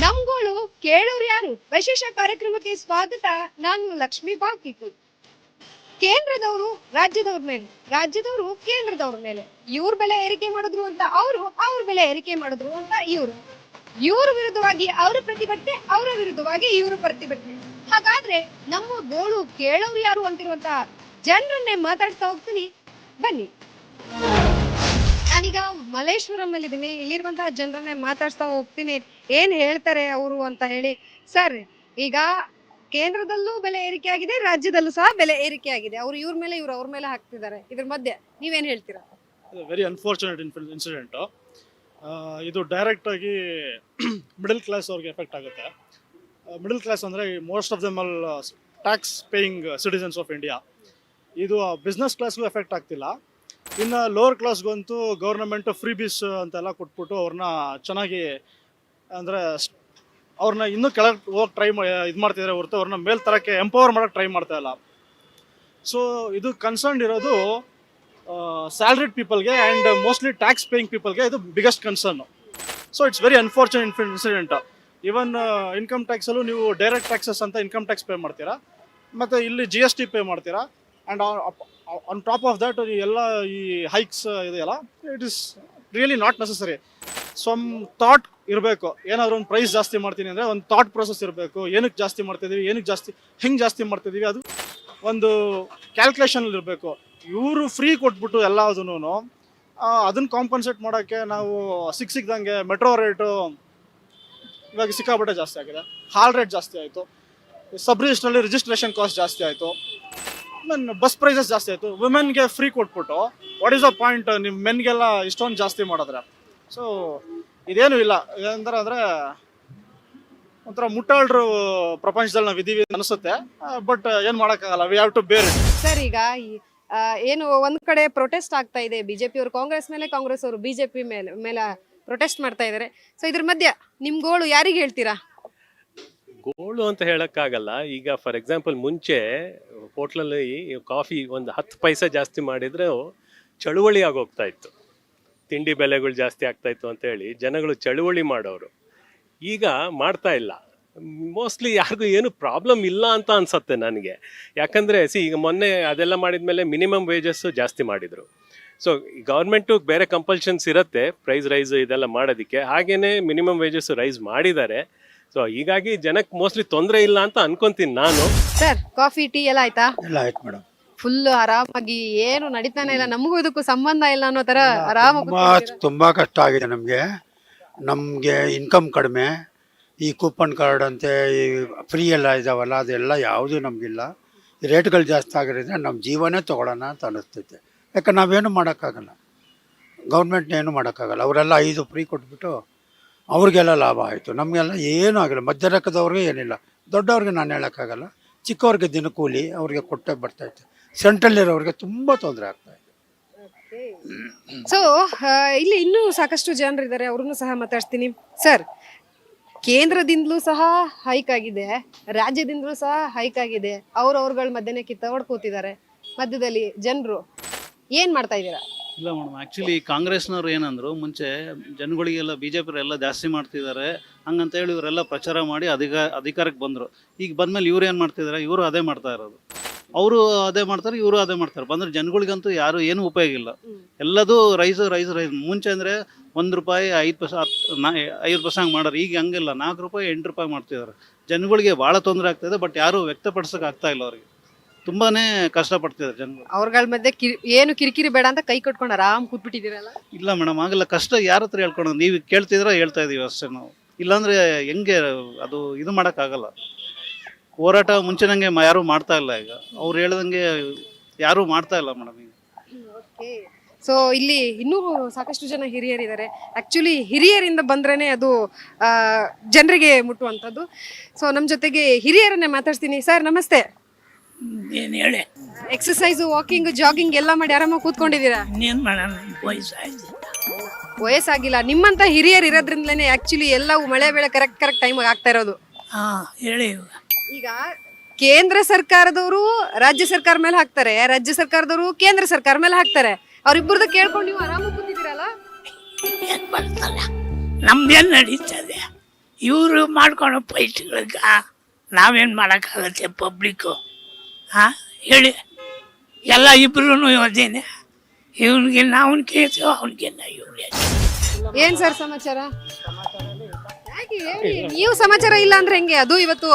ನಮ್ಗಳು ಕೇಳೋರು ಯಾರು? ವಿಶೇಷ ಕಾರ್ಯಕ್ರಮಕ್ಕೆ ಸ್ವಾಗತ. ನಾನು ಲಕ್ಷ್ಮೀ ಬಾಕಿಕು. ಕೇಂದ್ರದವರು ರಾಜ್ಯದವ್ರ ಮೇಲೆ. ರಾಜ್ಯದವರು ಕೇಂದ್ರದವ್ರ ಮೇಲೆ. ಇವ್ರ ಬೆಲೆ ಏರಿಕೆ ಮಾಡಿದ್ರು ಅಂತ ಅವರು, ಅವ್ರ ಬೆಲೆ ಏರಿಕೆ ಮಾಡಿದ್ರು ಅಂತ ಇವ್ರು. ಇವ್ರ ವಿರುದ್ಧವಾಗಿ ಅವರ ಪ್ರತಿಭಟನೆ, ಅವರ ವಿರುದ್ಧವಾಗಿ ಇವರು ಪ್ರತಿಭಟನೆ. ಹಾಗಾದ್ರೆ ನಮ್ಮ ಗೋಳು ಕೇಳೋರು ಯಾರು ಅಂತಿರುವಂತ ಜನರನ್ನೇ ಮಾತಾಡ್ತಾ ಹೋಗ್ತೀನಿ. ಬನ್ನಿ. ನಾನೀಗ ಮಲ್ಲೇಶ್ವರಂ ಇದೀನಿ ಇಲ್ಲಿರುವಂತಹ ಜನರನ್ನೇ ಮಾತಾಡ್ಸ್ತಾ ಹೋಗ್ತೀನಿ. ಏನ್ ಹೇಳ್ತಾರೆ ಅವರು ಅಂತ ಹೇಳಿ. ಸರ್, ಈಗ ಕೇಂದ್ರದಲ್ಲೂ ಬೆಲೆ ಏರಿಕೆ ಆಗಿದೆ, ರಾಜ್ಯದಲ್ಲೂ ಸಹ ಬೆಲೆ ಏರಿಕೆ ಆಗಿದೆ. ಅವ್ರು ಇವ್ರ ಮೇಲೆ, ಇವ್ರು ಅವ್ರ ಮೇಲೆ ಹಾಕ್ತಿದ್ದಾರೆ. ಇದ್ರ ಮಧ್ಯೆ ನೀವೇನ್ ಹೇಳ್ತೀರಾ? ವೆರಿ ಅನ್ಫಾರ್ಚುನೇಟ್ ಇನ್ಸಿಡೆಂಟ್ ಇದು ಡೈರೆಕ್ಟ್ ಆಗಿ ಮಿಡಲ್ ಕ್ಲಾಸ್ ಅವ್ರಿಗೆ ಎಫೆಕ್ಟ್ ಆಗುತ್ತೆ. ಮಿಡಲ್ ಕ್ಲಾಸ್ ಅಂದರೆ most of them all tax paying citizens of India ಇದು ಬಿಸ್ನೆಸ್ ಕ್ಲಾಸ್ಗೂ ಎಫೆಕ್ಟ್ ಆಗ್ತಿಲ್ಲ. ಇನ್ನು ಲೋವರ್ ಕ್ಲಾಸ್ಗಂತೂ ಗೌರ್ಮೆಂಟ್ ಫ್ರೀ ಬೀಸ್ ಅಂತೆಲ್ಲ ಕೊಟ್ಬಿಟ್ಟು ಅವ್ರನ್ನ ಚೆನ್ನಾಗಿ ಅಂದರೆ ಅವ್ರನ್ನ ಇನ್ನೂ ಕೆಳಗೆ ಹೋಗಿ ಟ್ರೈ ಇದು ಮಾಡ್ತಿದ್ದಾರೆ ಹೊರತು ಅವ್ರನ್ನ ಮೇಲ್ ತರಕ್ಕೆ ಎಂಪವರ್ ಮಾಡೋಕ್ಕೆ ಟ್ರೈ ಮಾಡ್ತಾ ಇಲ್ಲ. ಸೊ ಇದು ಕನ್ಸರ್ನ್ ಇರೋದು ಸ್ಯಾಲ್ರಿಡ್ ಪೀಪಲ್ಗೆ ಆ್ಯಂಡ್ ಮೋಸ್ಟ್ಲಿ ಟ್ಯಾಕ್ಸ್ ಪೇಯಿಂಗ್ ಪೀಪಲ್ಗೆ ಇದು biggest concern so it's very unfortunate incident even income ಟ್ಯಾಕ್ಸಲ್ಲೂ ನೀವು ಡೈರೆಕ್ಟ್ ಟ್ಯಾಕ್ಸಸ್ ಅಂತ ಇನ್ಕಮ್ ಟ್ಯಾಕ್ಸ್ ಪೇ ಮಾಡ್ತೀರಾ, ಮತ್ತು ಇಲ್ಲಿ ಜಿ ಪೇ ಮಾಡ್ತೀರಾ and on top of that ಎಲ್ಲ ಈ ಹೈಕ್ಸ್ ಇದೆಯಲ್ಲ it is really not necessary some thought ಇರಬೇಕು. ಏನಾದರೂ ಒಂದು ಪ್ರೈಸ್ ಜಾಸ್ತಿ ಮಾಡ್ತೀನಿ ಅಂದರೆ ಒಂದು ಥಾಟ್ ಪ್ರೊಸೆಸ್ ಇರಬೇಕು. ಏನಕ್ಕೆ ಜಾಸ್ತಿ ಮಾಡ್ತಿದ್ದೀವಿ ಏನಕ್ಕೆ ಜಾಸ್ತಿ, ಹೆಂಗೆ ಜಾಸ್ತಿ ಮಾಡ್ತಿದ್ದೀವಿ ಅದು ಒಂದು ಕ್ಯಾಲ್ಕುಲೇಷನ್ ಇರಬೇಕು. ಇವರು ಫ್ರೀ ಕೊಟ್ಬಿಟ್ಟು ಎಲ್ಲದನ್ನು ಅದನ್ನು ಕಾಂಪನ್ಸೇಟ್ ಮಾಡೋಕ್ಕೆ ನಾವು ಸಿಕ್ ಸಿಕ್ದಂಗೆ ಮೆಟ್ರೋ ರೇಟು ಇವಾಗ ಸಿಕ್ಕಾಪಟ್ಟೆ ಜಾಸ್ತಿ ಆಗಿದೆ. ಹಾಲ್ ರೇಟ್ ಜಾಸ್ತಿ ಆಯಿತು. ಸಬ್ ರಿಜಿಸ್ಟ್ರಲ್ಲಿ ರಿಜಿಸ್ಟ್ರೇಷನ್ ಕಾಸ್ಟ್ ಜಾಸ್ತಿ ಆಯಿತು. ಆಮೇಲೆ ಬಸ್ ಪ್ರೈಸಸ್ ಜಾಸ್ತಿ ಆಯಿತು. ವುಮೆನ್ಗೆ ಫ್ರೀ ಕೊಟ್ಬಿಟ್ಟು ವಾಟ್ ಈಸ್ ಅ ಪಾಯಿಂಟ್ ನಿಮ್ಮ ಮೆನ್ಗೆಲ್ಲ ಇಷ್ಟೊಂದು ಜಾಸ್ತಿ ಮಾಡಿದ್ರೆ? ಸೊ ಇದೇನು ಇಲ್ಲ. ಏನಂದ್ರೆ, ಅಂದರೆ, ಒಂಥರ ಮುಟ್ಟಾಳ್ರು ಪ್ರಪಂಚದಲ್ಲಿ ನಾವು ಇದ್ದೀವಿ ಅನಿಸುತ್ತೆ. ಬಟ್ ಏನು ಮಾಡೋಕ್ಕಾಗಲ್ಲ. We have to bear sir ಈಗ ಏನು ಒಂದ್ ಕಡೆ ಪ್ರೊಟೆಸ್ಟ್ ಆಗ್ತಾ ಇದೆ. ಬಿಜೆಪಿ ಅವರು ಕಾಂಗ್ರೆಸ್ ಮೇಲೆ, ಕಾಂಗ್ರೆಸ್ ಅವರು ಬಿಜೆಪಿ ಮೇಲೆ ಮೇಲೆ ಪ್ರೊಟೆಸ್ಟ್ ಮಾಡ್ತಾ ಇದ್ದಾರೆ ಸೊ ಇದ್ರ ಮಧ್ಯ ನಿಮ್ ಗೋಳು ಯಾರಿಗೆ ಹೇಳ್ತೀರಾ? ಗೋಳು ಅಂತ ಹೇಳಕ್ಕಾಗಲ್ಲ. ಈಗ ಫಾರ್ ಎಕ್ಸಾಂಪಲ್ ಮುಂಚೆ ಹೋಟ್ಲಲ್ಲಿ ಕಾಫಿ ಒಂದು ಹತ್ತು ಪೈಸೆ ಜಾಸ್ತಿ ಮಾಡಿದ್ರೆ ಚಳುವಳಿ ಆಗೋಗ್ತಾ ಇತ್ತು. ತಿಂಡಿ ಬೆಲೆಗಳು ಜಾಸ್ತಿ ಆಗ್ತಾ ಇತ್ತು ಅಂತ ಹೇಳಿ ಜನಗಳು ಚಳುವಳಿ ಮಾಡೋರು. ಈಗ ಮಾಡ್ತಾ ಇಲ್ಲ. ಮೋಸ್ಟ್ಲಿ ಯಾರಿಗೂ ಏನು ಪ್ರಾಬ್ಲಮ್ ಇಲ್ಲ ಅಂತ ಅನ್ಸತ್ತೆ ನನಗೆ. ಯಾಕಂದರೆ ಸಿ ಈಗ ಮೊನ್ನೆ ಅದೆಲ್ಲ ಮಾಡಿದ್ಮೇಲೆ ಮಿನಿಮಮ್ ವೇಜಸ್ಸು ಜಾಸ್ತಿ ಮಾಡಿದರು. ಸೊ ಗೌರ್ಮೆಂಟು ಬೇರೆ ಕಂಪಲ್ಷನ್ಸ್ ಇರುತ್ತೆ ಪ್ರೈಸ್ ರೈಸ್ ಇದೆಲ್ಲ ಮಾಡೋದಕ್ಕೆ. ಹಾಗೇನೆ ಮಿನಿಮಮ್ ವೇಜಸ್ ರೈಸ್ ಮಾಡಿದ್ದಾರೆ. ಸೊ ಹೀಗಾಗಿ ಜನಕ್ಕೆ ಮೋಸ್ಟ್ಲಿ ತೊಂದರೆ ಇಲ್ಲ ಅಂತ ಅನ್ಕೊಂತೀನಿ ನಾನು. ಸರ್ ಕಾಫಿ ಟೀ ಎಲ್ಲ ಆಯ್ತಾ? ಎಲ್ಲ ಆಯ್ತು ಮೇಡಮ್ ಫುಲ್ ಆರಾಮಾಗಿ ಏನು ನಡೀತಾನೆ ಇಲ್ಲ. ನಮಗೂ ಇದಕ್ಕೂ ಸಂಬಂಧ ಇಲ್ಲ ಅನ್ನೋ ತರ ಆರಾಮಾಗಿ ತುಂಬಾ ತುಂಬಾ ಕಷ್ಟ ಆಗಿದೆ ನಮಗೆ. ನಮಗೆ ಇನ್ಕಮ್ ಕಡಿಮೆ. ಈ ಕೂಪನ್ ಕಾರ್ಡ್ ಅಂತೆ ಈ ಫ್ರೀ ಎಲ್ಲ ಇದಾವಲ್ಲ ಅದೆಲ್ಲ ಯಾವುದೂ ನಮಗಿಲ್ಲ. ಈ ರೇಟ್ಗಳು ಜಾಸ್ತಿ ಆಗಿರೋದ್ರಿಂದ ನಮ್ಮ ಜೀವನೇ ತೊಗೊಳ್ಳೋಣ ಅಂತ ಅನಿಸ್ತೈತೆ ಯಾಕೆ ನಾವೇನು ಮಾಡೋಕ್ಕಾಗಲ್ಲ. ಗೌರ್ಮೆಂಟ್ನ ಏನು ಮಾಡೋಕ್ಕಾಗಲ್ಲ. ಅವರೆಲ್ಲ ಐದು ಫ್ರೀ ಕೊಟ್ಬಿಟ್ಟು ಅವ್ರಿಗೆಲ್ಲ ಲಾಭ ಆಯಿತು. ನಮಗೆಲ್ಲ ಏನೂ ಆಗಿಲ್ಲ. ಮಧ್ಯರಕದವ್ರಿಗೆ ಏನಿಲ್ಲ. ದೊಡ್ಡವ್ರಿಗೆ ನಾನು ಹೇಳೋಕ್ಕಾಗಲ್ಲ. ಚಿಕ್ಕವ್ರಿಗೆ ದಿನಕೂಲಿ ಅವ್ರಿಗೆ ಕೊಟ್ಟೆ ಬರ್ತೈತೆ ಸೆಂಟ್ರಲ್ಲಿರೋರಿಗೆ ತುಂಬ ತೊಂದರೆ ಆಗ್ತಾ ಇದೆ. ಸೊ ಇಲ್ಲಿ ಇನ್ನೂ ಸಾಕಷ್ಟು ಜನರಿದ್ದಾರೆ ಅವ್ರನ್ನೂ ಸಹ ಮಾತಾಡ್ತೀನಿ ಸರ್ ಕೇಂದ್ರದಿಂದಲೂ ಸಹ ಹೈಕ್ ಆಗಿದೆ. ರಾಜ್ಯದಿಂದಲೂ ಸಹ ಹೈಕ್ ಆಗಿದೆ. ಅವ್ರವ್ರಗಳ ಮಧ್ಯಾಹ್ನ ಕಿತ್ತ ಹೊಡ್ಕೋತಿದ್ದಾರೆ ಕೂತಿದ್ದಾರೆ ಮಧ್ಯದಲ್ಲಿ ಜನರು ಏನು ಮಾಡ್ತಾ ಇದ್ದೀರಾ? ಇಲ್ಲ ಮೇಡಮ್. ಆ್ಯಕ್ಚುಲಿ ಕಾಂಗ್ರೆಸ್ನವ್ರು ಏನಂದ್ರು ಮುಂಚೆ ಜನಗಳಿಗೆಲ್ಲ ಬಿ ಜೆ ಎಲ್ಲ ಜಾಸ್ತಿ ಮಾಡ್ತಿದ್ದಾರೆ ಹಂಗಂತ ಹೇಳಿ ಇವರೆಲ್ಲ ಪ್ರಚಾರ ಮಾಡಿ ಅಧಿಕ ಅಧಿಕಾರಕ್ಕೆ ಬಂದರು. ಈಗ ಬಂದ್ಮೇಲೆ ಇವ್ರು ಏನು ಮಾಡ್ತಿದ್ದಾರೆ ಇವರು ಅದೇ ಮಾಡ್ತಾ ಇರೋದು. ಅವರು ಅದೇ ಮಾಡ್ತಾರೆ ಇವರು ಅದೇ ಮಾಡ್ತಾರೆ. ಬಂದ್ರೆ ಜನಗಳಿಗಂತೂ ಯಾರು ಏನು ಉಪಯೋಗ ಇಲ್ಲ. ಎಲ್ಲದೂ ರೈಸ್ ರೈಸ್ ರೈಸ್. ಮುಂಚೆ ಅಂದರೆ ಒಂದು ರೂಪಾಯಿ ಐದು ಪೈಸೆ ಹತ್ತು ನಾ ಐದು ಪೈಸೆ ಹಂಗೆ ಮಾಡೋರು. ಈಗ ಹಂಗಿಲ್ಲ. ನಾಲ್ಕು ರೂಪಾಯಿ ಎಂಟು ರೂಪಾಯಿ ಮಾಡ್ತಿದ್ದಾರೆ. ಜನಗಳಿಗೆ ಭಾಳ ತೊಂದರೆ ಆಗ್ತಾಯಿದೆ ಬಟ್ ಯಾರೂ ವ್ಯಕ್ತಪಡಿಸೋಕೆ ಆಗ್ತಾ ಇಲ್ಲ ಅವ್ರಿಗೆ. ತುಂಬಾ ಕಷ್ಟಪಡ್ತಿದ್ದಾರೆ ಜನಗಳು ಅವ್ರಗಳ ಮಧ್ಯೆ ಕಿರಿ ಏನು ಕಿರಿಕಿರಿ ಬೇಡ ಅಂತ ಕೈ ಕಟ್ಕೊಂಡು ಆರಾಮ್ ಕೂತ್ಬಿಟ್ಟಿದ್ದೀರಲ್ಲ? ಇಲ್ಲ ಮೇಡಮ್ ಆಗಲ್ಲ ಕಷ್ಟ ಯಾರ ಹತ್ರ ಹೇಳ್ಕೊಂಡು ನೀವು ಕೇಳ್ತಿದ್ರ ಹೇಳ್ತಾ ಇದೀವಿ ಅಷ್ಟೇ ನಾವು. ಇಲ್ಲಾಂದ್ರೆ ಹೆಂಗೆ ಅದು ಇದು ಮಾಡೋಕ್ಕಾಗಲ್ಲ. ಹೋರಾಟ ಮುಂಚಿನಂಗೆ ಮ- ಯಾರೂ ಮಾಡ್ತಾ ಇಲ್ಲ ಈಗ. ಅವ್ರು ಹೇಳ್ದಂಗೆ ಯಾರೂ ಮಾಡ್ತಾ ಇಲ್ಲ ಮೇಡಮ್ ಈಗ. ಸೊ ಇಲ್ಲಿ ಇನ್ನೂ ಸಾಕಷ್ಟು ಜನ ಹಿರಿಯರಿದ್ದಾರೆ. ಆಕ್ಚುಲಿ ಹಿರಿಯರಿಂದ ಬಂದ್ರೇನೆ ಅದು ಜನರಿಗೆ ಮುಟ್ಟುವಂಥದ್ದು. ಸೊ ನಮ್ಮ ಜೊತೆಗೆ ಹಿರಿಯರನ್ನೇ ಮಾತಾಡ್ತೀನಿ ಸರ್ ನಮಸ್ತೆ. ಏನು ಹೇಳಿ? ಎಕ್ಸಸೈಸ್ ವಾಕಿಂಗ್ ಜಾಗಿಂಗ್ ಎಲ್ಲ ಮಾಡಿ ಆರಾಮಾಗಿ ಕೂತ್ಕೊಂಡಿದ್ದೀರಾ? ಇನ್ನೇನು ಮಾಡೋಣ ವಯಸ್ಸಾಯ್ತು ವಯಸ್ಸಾಗಿಲ್ಲ. ನಿಮ್ಮಂತ ಹಿರಿಯರು ಇರೋದ್ರಿಂದಲೇ ಆಕ್ಚುಲಿ ಎಲ್ಲವೂ ಮಳೆ ಬೆಳೆ ಕರೆಕ್ಟ್ ಕರೆಕ್ಟ್ ಟೈಮ್ ಆಗ್ತಾ ಇರೋದು. ಹಾಂ ಹೇಳಿ ಈಗ ಕೇಂದ್ರ ಸರ್ಕಾರದವರು ರಾಜ್ಯ ಸರ್ಕಾರ ಮೇಲೆ ಹಾಕ್ತಾರೆ ರಾಜ್ಯ ಸರ್ಕಾರದವರು ಕೇಂದ್ರ ಸರ್ಕಾರ ಮೇಲೆ ಹಾಕ್ತಾರೆ. ಅವ್ರಿಬ್ಬರದ ಕೇಳ್ಕೊಂಡು ನೀವು ಆರಾಮಾಗಿ ಕೂತಿದ್ದೀರಲ್ಲ? ಏನು ಮಾಡ್ತಾರ? ನಮ್ದೇನು ನಡೀತದೆ? ಇವರು ಮಾಡ್ಕೊಳೋ ನಾವು ನಾವೇನು ಮಾಡೋಕ್ಕಾಗತ್ತೆ ಪಬ್ಲಿಕ್ಕು ಹಾಂ? ಹೇಳಿ. ಎಲ್ಲ ಇಬ್ರು ಅದೇನೆ ಇವನಿಗೆ ಅವನ್ ಕೇಳ್ತೀವ ಅವನಿಗೆ ಇವ್ರಿಗೆ ಏನ್ ಸರ್ ಸಮಾಚಾರ? ಯಾಕೆ ಹೇಳಿ? ನೀವು ಸಮಾಚಾರ ಇಲ್ಲ ಅಂದ್ರೆ ಹೆಂಗೆ? ಅದು ಇವತ್ತು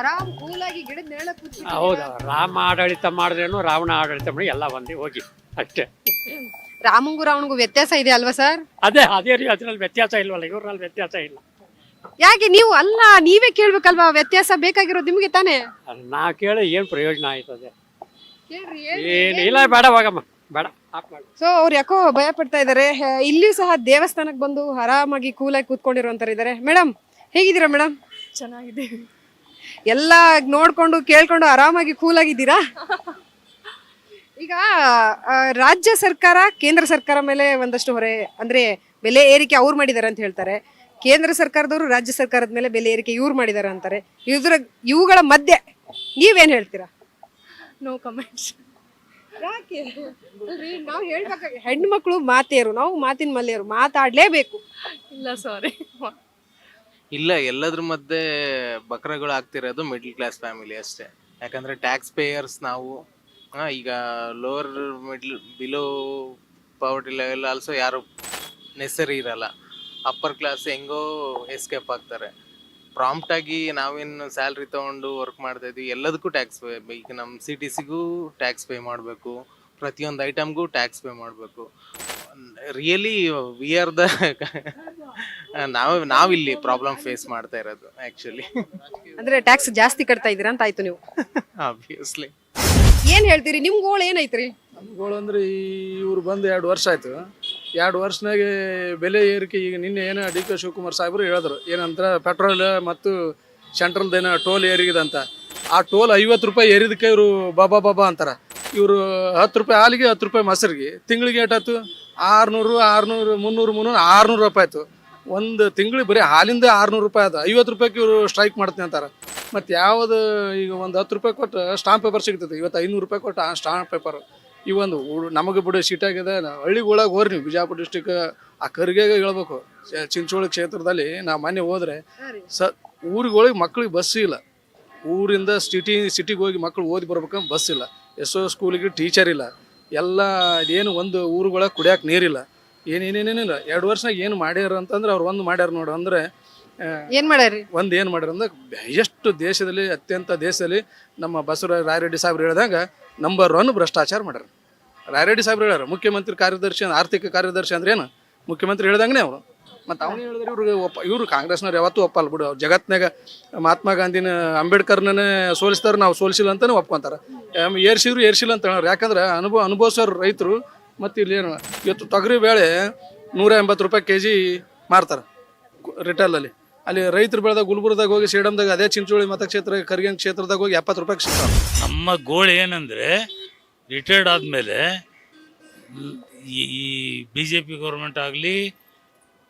ಆರಾಮ್ ಕೂಲಾಗಿ ಗಿಡದ ನೆರಳ ಹೌದು ರಾಮ ಆಡಳಿತ ಮಾಡಿದ್ರೇನು ರಾವಣ ಆಡಳಿತ ಮಾಡಿ ಎಲ್ಲ ಒಂದೇ ಹೋಗಿ. ಅಷ್ಟೇ. ರಾಮಂಗೂ ರಾವಣಗೂ ವ್ಯತ್ಯಾಸ ಇದೆ ಅಲ್ವಾ ಸರ್? ಅದೇ ಅದೇ ರೀ ಅದ್ರಲ್ಲಿ ವ್ಯತ್ಯಾಸ ಇಲ್ವಲ್ಲ ಇವ್ರಲ್ಲಿ ವ್ಯತ್ಯಾಸ ಇಲ್ಲ. ಯಾಕೆ ನೀವು ಅಲ್ಲ ನೀವೇ ಕೇಳ್ಬೇಕಲ್ವಾ? ವ್ಯತ್ಯಾಸ ಬೇಕಾಗಿರೋದು ನಿಮ್ಗೆ ತಾನೇ? ಅದ್ ನಾ ಕೇಳಿ ಏನು ಪ್ರಯೋಜನ ಆಯ್ತದೆ ಕೇಳ್ರಿ ಏನು ಇಲ್ಲ ಬೇಡ ಹೋಗಮ್ಮ ಬೇಡ ಆಫ್ ಮಾಡಿ. ಸೊ ಅವ್ರು ಯಾಕೋ ಭಯ ಪಡ್ತಾ ಇದಾರೆ. ಹ- ಇಲ್ಲಿಯೂ ಸಹ ದೇವಸ್ಥಾನಕ್ಕೆ ಬಂದು ಆರಾಮಾಗಿ ಕೂಲಾಗಿ ಕೂತ್ಕೊಂಡಿರುವಂತಾರೆ ಇದಾರೆ ಮೇಡಮ್ ಹೇಗಿದ್ದೀರಾ ಮೇಡಮ್ ಚೆನ್ನಾಗಿದೆ. ಎಲ್ಲ ನೋಡ್ಕೊಂಡು ಕೇಳ್ಕೊಂಡು ಆರಾಮಾಗಿ ಕೂಲಾಗಿದ್ದೀರಾ? ಈಗ ಆ, ರಾಜ್ಯ ಸರ್ಕಾರ ಕೇಂದ್ರ ಸರ್ಕಾರ ಮೇಲೆ ಒಂದಷ್ಟು ಹೊರೆ ಅಂದ್ರೆ ಬೆಲೆ ಏರಿಕೆ ಅವ್ರು ಮಾಡಿದ್ದಾರೆ ಅಂತ ಹೇಳ್ತಾರೆ. ಕೇಂದ್ರ ಸರ್ಕಾರದವರು ರಾಜ್ಯ ಸರ್ಕಾರದ ಮೇಲೆ ಬೆಲೆ ಏರಿಕೆ ಇವ್ರು ಮಾಡಿದ್ದಾರೆ ಅಂತಾರೆ. ಇದ್ರ ಇವುಗಳ ಮಧ್ಯೆ ನೀವೇನ್ ಹೇಳ್ತೀರಾ? ನೋ ಕಮೆಂಟ್ಸ್ ಯಾಕೆ? ನಾವು ಹೇಳ್ಬೇಕ. ಹೆಣ್ಮಕ್ಳು ಮಾತೇರು ನಾವು ಮಾತಿನ ಮಲ್ಲೆಯರು ಮಾತಾಡ್ಲೇಬೇಕು. ಇಲ್ಲ ಸಾರಿ ಇಲ್ಲ ಎಲ್ಲದ್ರ ಮಧ್ಯೆ ಬಕ್ರಗಳು ಆಗ್ತಿರೋದು ಮಿಡ್ಲ್ ಕ್ಲಾಸ್ ಫ್ಯಾಮಿಲಿ ಅಷ್ಟೇ. ಯಾಕಂದ್ರೆ ಟ್ಯಾಕ್ಸ್ ಪೇಯರ್ಸ್ ನಾವು ಆ, ಈಗ lower middle below poverty level also ಯಾರು ನೆಸರಿ ಇರಲ್ಲ. ಅಪ್ಪರ್ ಕ್ಲಾಸ್ ಹೆಂಗೋ ಎಸ್ಕೇಪ್ ಆಗ್ತಾರೆ. ಪ್ರಾಂಪ್ಟ್ ಆಗಿ ನಾವೇನು ಸ್ಯಾಲ್ರಿ ತೊಗೊಂಡು ವರ್ಕ್ ಮಾಡ್ತಾ ಇದ್ವಿ. ಎಲ್ಲದಕ್ಕೂ ಟ್ಯಾಕ್ಸ್ ಪೇ ಈಗ ನಮ್ಮ ಸಿ ಟಿ ಸಿಗೂ ಟ್ಯಾಕ್ಸ್ ಪೇ ಮಾಡಬೇಕು. ಪ್ರತಿಯೊಂದು ಐಟಮ್ಗೂ ಟ್ಯಾಕ್ಸ್ ಪೇ ಮಾಡಬೇಕು. ರಿಯಲಿ ವಿ ಆರ್ ದ ನಾವು ನಾವಿಲ್ಲಿ ಪ್ರಾಬ್ಲಮ್ ಫೇಸ್ ಮಾಡ್ತಾ ಇರೋದು ಆ್ಯಕ್ಚುಲಿ ಅಂದ್ರೆ ಟ್ಯಾಕ್ಸ್ ಜಾಸ್ತಿ ಕಟ್ತಾ ಇದೀರಾ ಅಂತ ಆಯ್ತು ನೀವು. ಆಬ್ವಿಯಸ್ಲಿ ಏನು ಹೇಳ್ತೀರಿ? ನಿಮ್ ಗೋಳು ಏನೈತ್ರಿ ನಮ್ಗಳು ಅಂದ್ರೆ ಈ ಇವ್ರು ಬಂದು ಎರಡು ವರ್ಷ ಆಯ್ತು. ಎರಡು ವರ್ಷನಾಗೆ ಬೆಲೆ ಏರಿಕೆ, ಈಗ ನಿನ್ನೆ ಏನೋ ಡಿ ಕೆ ಶಿವಕುಮಾರ್ ಸಾಹೇಬರು ಹೇಳಿದ್ರು. ಏನಂದ್ರೆ, ಪೆಟ್ರೋಲ್ ಮತ್ತು ಸೆಂಟ್ರಲ್ದೇನೋ ಟೋಲ್ ಏರಿಗಿದೆ ಅಂತ. ಆ ಟೋಲ್ ಐವತ್ತು ರೂಪಾಯಿ ಏರಿದಕ್ಕೆ ಇವರು ಬಾಬಾ ಬಾಬಾ ಅಂತಾರೆ. ಇವರು ಹತ್ತು ರೂಪಾಯಿ ಹಾಲಿಗೆ ಹತ್ತು ರೂಪಾಯಿ ಮೊಸರಿಗೆ. ತಿಂಗಳಿಗೆ ಏಟಾಯ್ತು ಆರುನೂರು ಆರುನೂರು, ಮುನ್ನೂರು ಮುನ್ನೂರು, ಆರುನೂರು ರೂಪಾಯಿ ಆಯಿತು. ಒಂದು ತಿಂಗಳಿಗೆ ಬರೀ ಹಾಲಿಂದ ಆರುನೂರು ರೂಪಾಯಿ ಅದು ಐವತ್ತು ರೂಪಾಯಿಗೆ ಇವರು ಸ್ಟ್ರೈಕ್ ಮಾಡ್ತೀನಿ ಅಂತಾರೆ. ಮತ್ತು ಯಾವುದು ಈಗ ಒಂದು ಹತ್ತು ರೂಪಾಯಿ ಕೊಟ್ಟು ಸ್ಟಾಂಪ್ ಪೇಪರ್ ಸಿಗ್ತದೆ. ಇವತ್ತು ಐನೂರು ರೂಪಾಯಿ ಕೊಟ್ಟು ಆ ಸ್ಟಾಂಪ್ ಪೇಪರ್. ಈ ಒಂದು ನಮಗೆ ಬಿಡು ಸೀಟಾಗಿದೆ ಹಳ್ಳಿಗೊಳಗೆ ಹೋರಿ ನೀವು. ಬಿಜಾಪುರ ಡಿಸ್ಟಿಕ್ ಆ ಕರ್ಗೆಗೆ ಹೇಳ್ಬೇಕು. ಚಿಂಚೋಳಿ ಕ್ಷೇತ್ರದಲ್ಲಿ ನಾ ಮೊನ್ನೆ ಹೋದ್ರೆ ಸ ಊರಿಗೊಳಗೆ ಮಕ್ಳಿಗೆ ಬಸ್ ಇಲ್ಲ. ಊರಿಂದ ಸಿಟಿ ಸಿಟಿಗೆ ಹೋಗಿ ಮಕ್ಳು ಓದಿ ಬರ್ಬೇಕಂದ್ರೆ ಬಸ್ ಇಲ್ಲ. ಎಷ್ಟೋ ಸ್ಕೂಲಿಗೆ ಟೀಚರ್ ಇಲ್ಲ. ಎಲ್ಲ ಏನು ಒಂದು ಊರುಗಳ ಕುಡಿಯಕ್ಕೆ ನೀರಿಲ್ಲ. ಏನೇನೇನೇನಿಲ್ಲ ಎರಡು ವರ್ಷನಾಗ ಏನು ಮಾಡ್ಯಾರ ಅಂತಂದ್ರೆ ಅವ್ರು ಒಂದು ಮಾಡ್ಯಾರ ನೋಡು. ಅಂದರೆ ಏನ್ ಮಾಡ್ಯಾರಿ? ಒಂದು ಏನು ಮಾಡ್ಯಾರ ಅಂದ್ರೆ ಎಷ್ಟು ದೇಶದಲ್ಲಿ ಅತ್ಯಂತ ದೇಶದಲ್ಲಿ ನಮ್ಮ ಬಸವರಾಜ ರಾಯರೆಡ್ಡಿ ಸಾಹೇಬ್ರು ಹೇಳಿದಾಗ ನಂಬರ್ ಒನ್ ಭ್ರಷ್ಟಾಚಾರ ಮಾಡ್ಯಾರ. ರಾಯರೆಡ್ಡಿ ಸಾಹೇಬ್ರು ಹೇಳ್ಯಾರ ಮುಖ್ಯಮಂತ್ರಿ ಕಾರ್ಯದರ್ಶಿ ಆರ್ಥಿಕ ಕಾರ್ಯದರ್ಶಿ ಅಂದ್ರೆ ಏನು? ಮುಖ್ಯಮಂತ್ರಿ ಹೇಳ್ದಂಗೆ ಅವರು. ಮತ್ತು ಅವ್ನು ಹೇಳಿದ್ರೆ ಇವ್ರಿಗೆ ಒಪ್ಪ ಇವರು ಕಾಂಗ್ರೆಸ್ನವ್ರು ಯಾವತ್ತೂ ಒಪ್ಪಲ್ಲ ಬಿಡು. ಅವ್ರು ಜಗತ್ನಾಗ ಮಹಾತ್ಮ ಗಾಂಧಿನ ಅಂಬೇಡ್ಕರ್ನೇ ಸೋಲಿಸ್ತಾರೆ ನಾವು ಸೋಲಿಸಿಲ್ಲ ಅಂತಲೇ ಒಪ್ಕೊಂತಾರೆ. ಏರ್ಸಿದ್ರು ಏರ್ಸಿಲ್ಲ ಅಂತ ಹೇಳೋರು. ಯಾಕಂದ್ರೆ ಅನುಭವ ಅನುಭವಿಸೋರು ರೈತರು ಮತ್ತು ಇಲ್ಲಿ ಏನು ಇವತ್ತು ತೊಗರಿ ಬೇಳೆ ನೂರ ಎಂಬತ್ತು ರೂಪಾಯಿ ಕೆ ಜಿ ಮಾರ್ತಾರೆ ರಿಟೇಲಲ್ಲಿ. ಅಲ್ಲಿ ರೈತರು ಬೆಳೆದ ಗುಲ್ಬರ್ದಾಗ ಹೋಗಿ ಸೇಡಮ್ದಾಗ ಅದೇ ಚಿಂಚೋಳಿ ಮತಕ್ಷೇತ್ರ ಕರ್ಗನ್ ಕ್ಷೇತ್ರದಾಗ ಹೋಗಿ ಎಪ್ಪತ್ತು ರೂಪಾಯಿ ಸಿಗ್ತಾವೆ. ನಮ್ಮ ಗೋಳು ಏನಂದರೆ ರಿಟೈರ್ಡ್ ಆದಮೇಲೆ ಈ ಬಿ ಜೆ ಪಿ ಗೌರ್ಮೆಂಟ್ ಆಗಲಿ,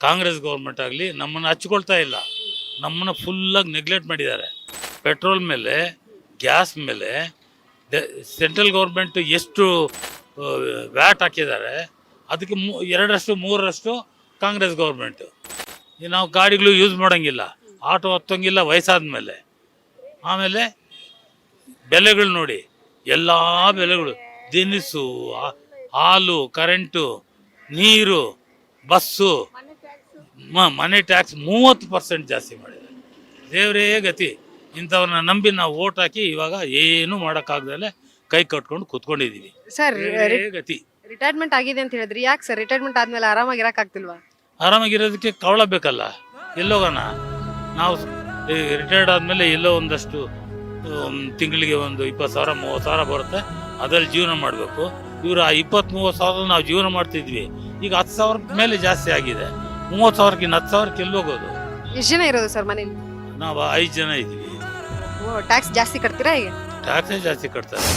ಕಾಂಗ್ರೆಸ್ ಗೌರ್ಮೆಂಟ್ ಆಗಲಿ ನಮ್ಮನ್ನು ಹಚ್ಕೊಳ್ತಾ ಇಲ್ಲ. ನಮ್ಮನ್ನು ಫುಲ್ಲಾಗಿ ನೆಗ್ಲೆಕ್ಟ್ ಮಾಡಿದ್ದಾರೆ. ಪೆಟ್ರೋಲ್ ಮೇಲೆ ಗ್ಯಾಸ್ ಮೇಲೆ ಸೆಂಟ್ರಲ್ ಗೌರ್ಮೆಂಟ್ ಎಷ್ಟು ವ್ಯಾಟ್ ಹಾಕಿದ್ದಾರೆ, ಅದಕ್ಕೆ ಮೂ, ಎರಡರಷ್ಟು, ಮೂರರಷ್ಟು ಕಾಂಗ್ರೆಸ್ ಗೌರ್ಮೆಂಟು ನಾವು ಗಾಡಿಗಳು ಯೂಸ್ ಮಾಡೋಂಗಿಲ್ಲ. ಆಟೋ ಹತ್ತೋಂಗಿಲ್ಲ ವಯಸ್ಸಾದ ಮೇಲೆ ಆಮೇಲೆ ಬೆಲೆಗಳು ನೋಡಿ. ಎಲ್ಲ ಬೆಲೆಗಳು. ದಿನಸು ಹಾಲು ಕರೆಂಟು ನೀರು ಬಸ್ಸು ಮನೆ ಟ್ಯಾಕ್ಸ್ ಮೂವತ್ತು ಪರ್ಸೆಂಟ್ ಜಾಸ್ತಿ ಮಾಡಿದ್ದಾರೆ. ದೇವರೇ ಗತಿ. ಇಂಥವ್ರನ್ನ ನಂಬಿ ನಾವು ಓಟ್ ಹಾಕಿ ಇವಾಗ ಏನು ಮಾಡೋಕ್ಕಾಗ್ದಲೆ ಕೈ ಕಟ್ಕೊಂಡು ಕೂತ್ಕೊಂಡಿದ್ದೀವಿ. ಸರ್ ಗತಿ. ರಿಟೈರ್ಮೆಂಟ್ ಆಗಿದೆ ಅಂತ ಹೇಳಿದ್ರಿ. ಯಾಕೆ ಸರ್? ರಿಟೈರ್ಮೆಂಟ್ ಆದ್ಮೇಲೆ ಆರಾಮಾಗಿ ಇರಕ್ ಆಗ್ತಿಲ್ವಾ? ಆರಾಮಾಗಿರೋದಕ್ಕೆ ಕವಳ ಬೇಕಲ್ಲ? ಎಲ್ಲೋಗೋಣ ನಾವು ರಿಟೈರ್ಡ್ ಆದಮೇಲೆ ಎಲ್ಲೋ ಒಂದಷ್ಟು ತಿಂಗಳಿಗೆ ಒಂದು ಇಪ್ಪತ್ತು ಸಾವಿರ ಮೂವತ್ತು ಸಾವಿರ ಬರುತ್ತೆ. ಅದರಲ್ಲಿ ಜೀವನ ಮಾಡಬೇಕು. ಇವರು ಆ ಇಪ್ಪತ್ತು ಮೂವತ್ತು ಸಾವಿರ ನಾವು ಜೀವನ ಮಾಡ್ತಿದ್ವಿ. ಈಗ ಹತ್ತು ಸಾವಿರ ಮೇಲೆ ಜಾಸ್ತಿ ಆಗಿದೆ. ಮೂವತ್ತು ಸಾವಿರಕ್ಕೆ ಇನ್ನು ಹತ್ತು ಸಾವಿರಕ್ಕೆ ಎಲ್ಲಿ ಹೋಗೋದು? ಎಷ್ಟು ಜನ ಇರೋದು ಸರ್ ಮನೇಲಿ? ನಾವು ಐದು ಜನ ಇದ್ದೀವಿ. ಟ್ಯಾಕ್ಸ್ ಜಾಸ್ತಿ ಕಟ್ತೀರಾ ಈಗ ಟ್ಯಾಕ್ಸೇ ಜಾಸ್ತಿ ಕಟ್ತಾರೆ.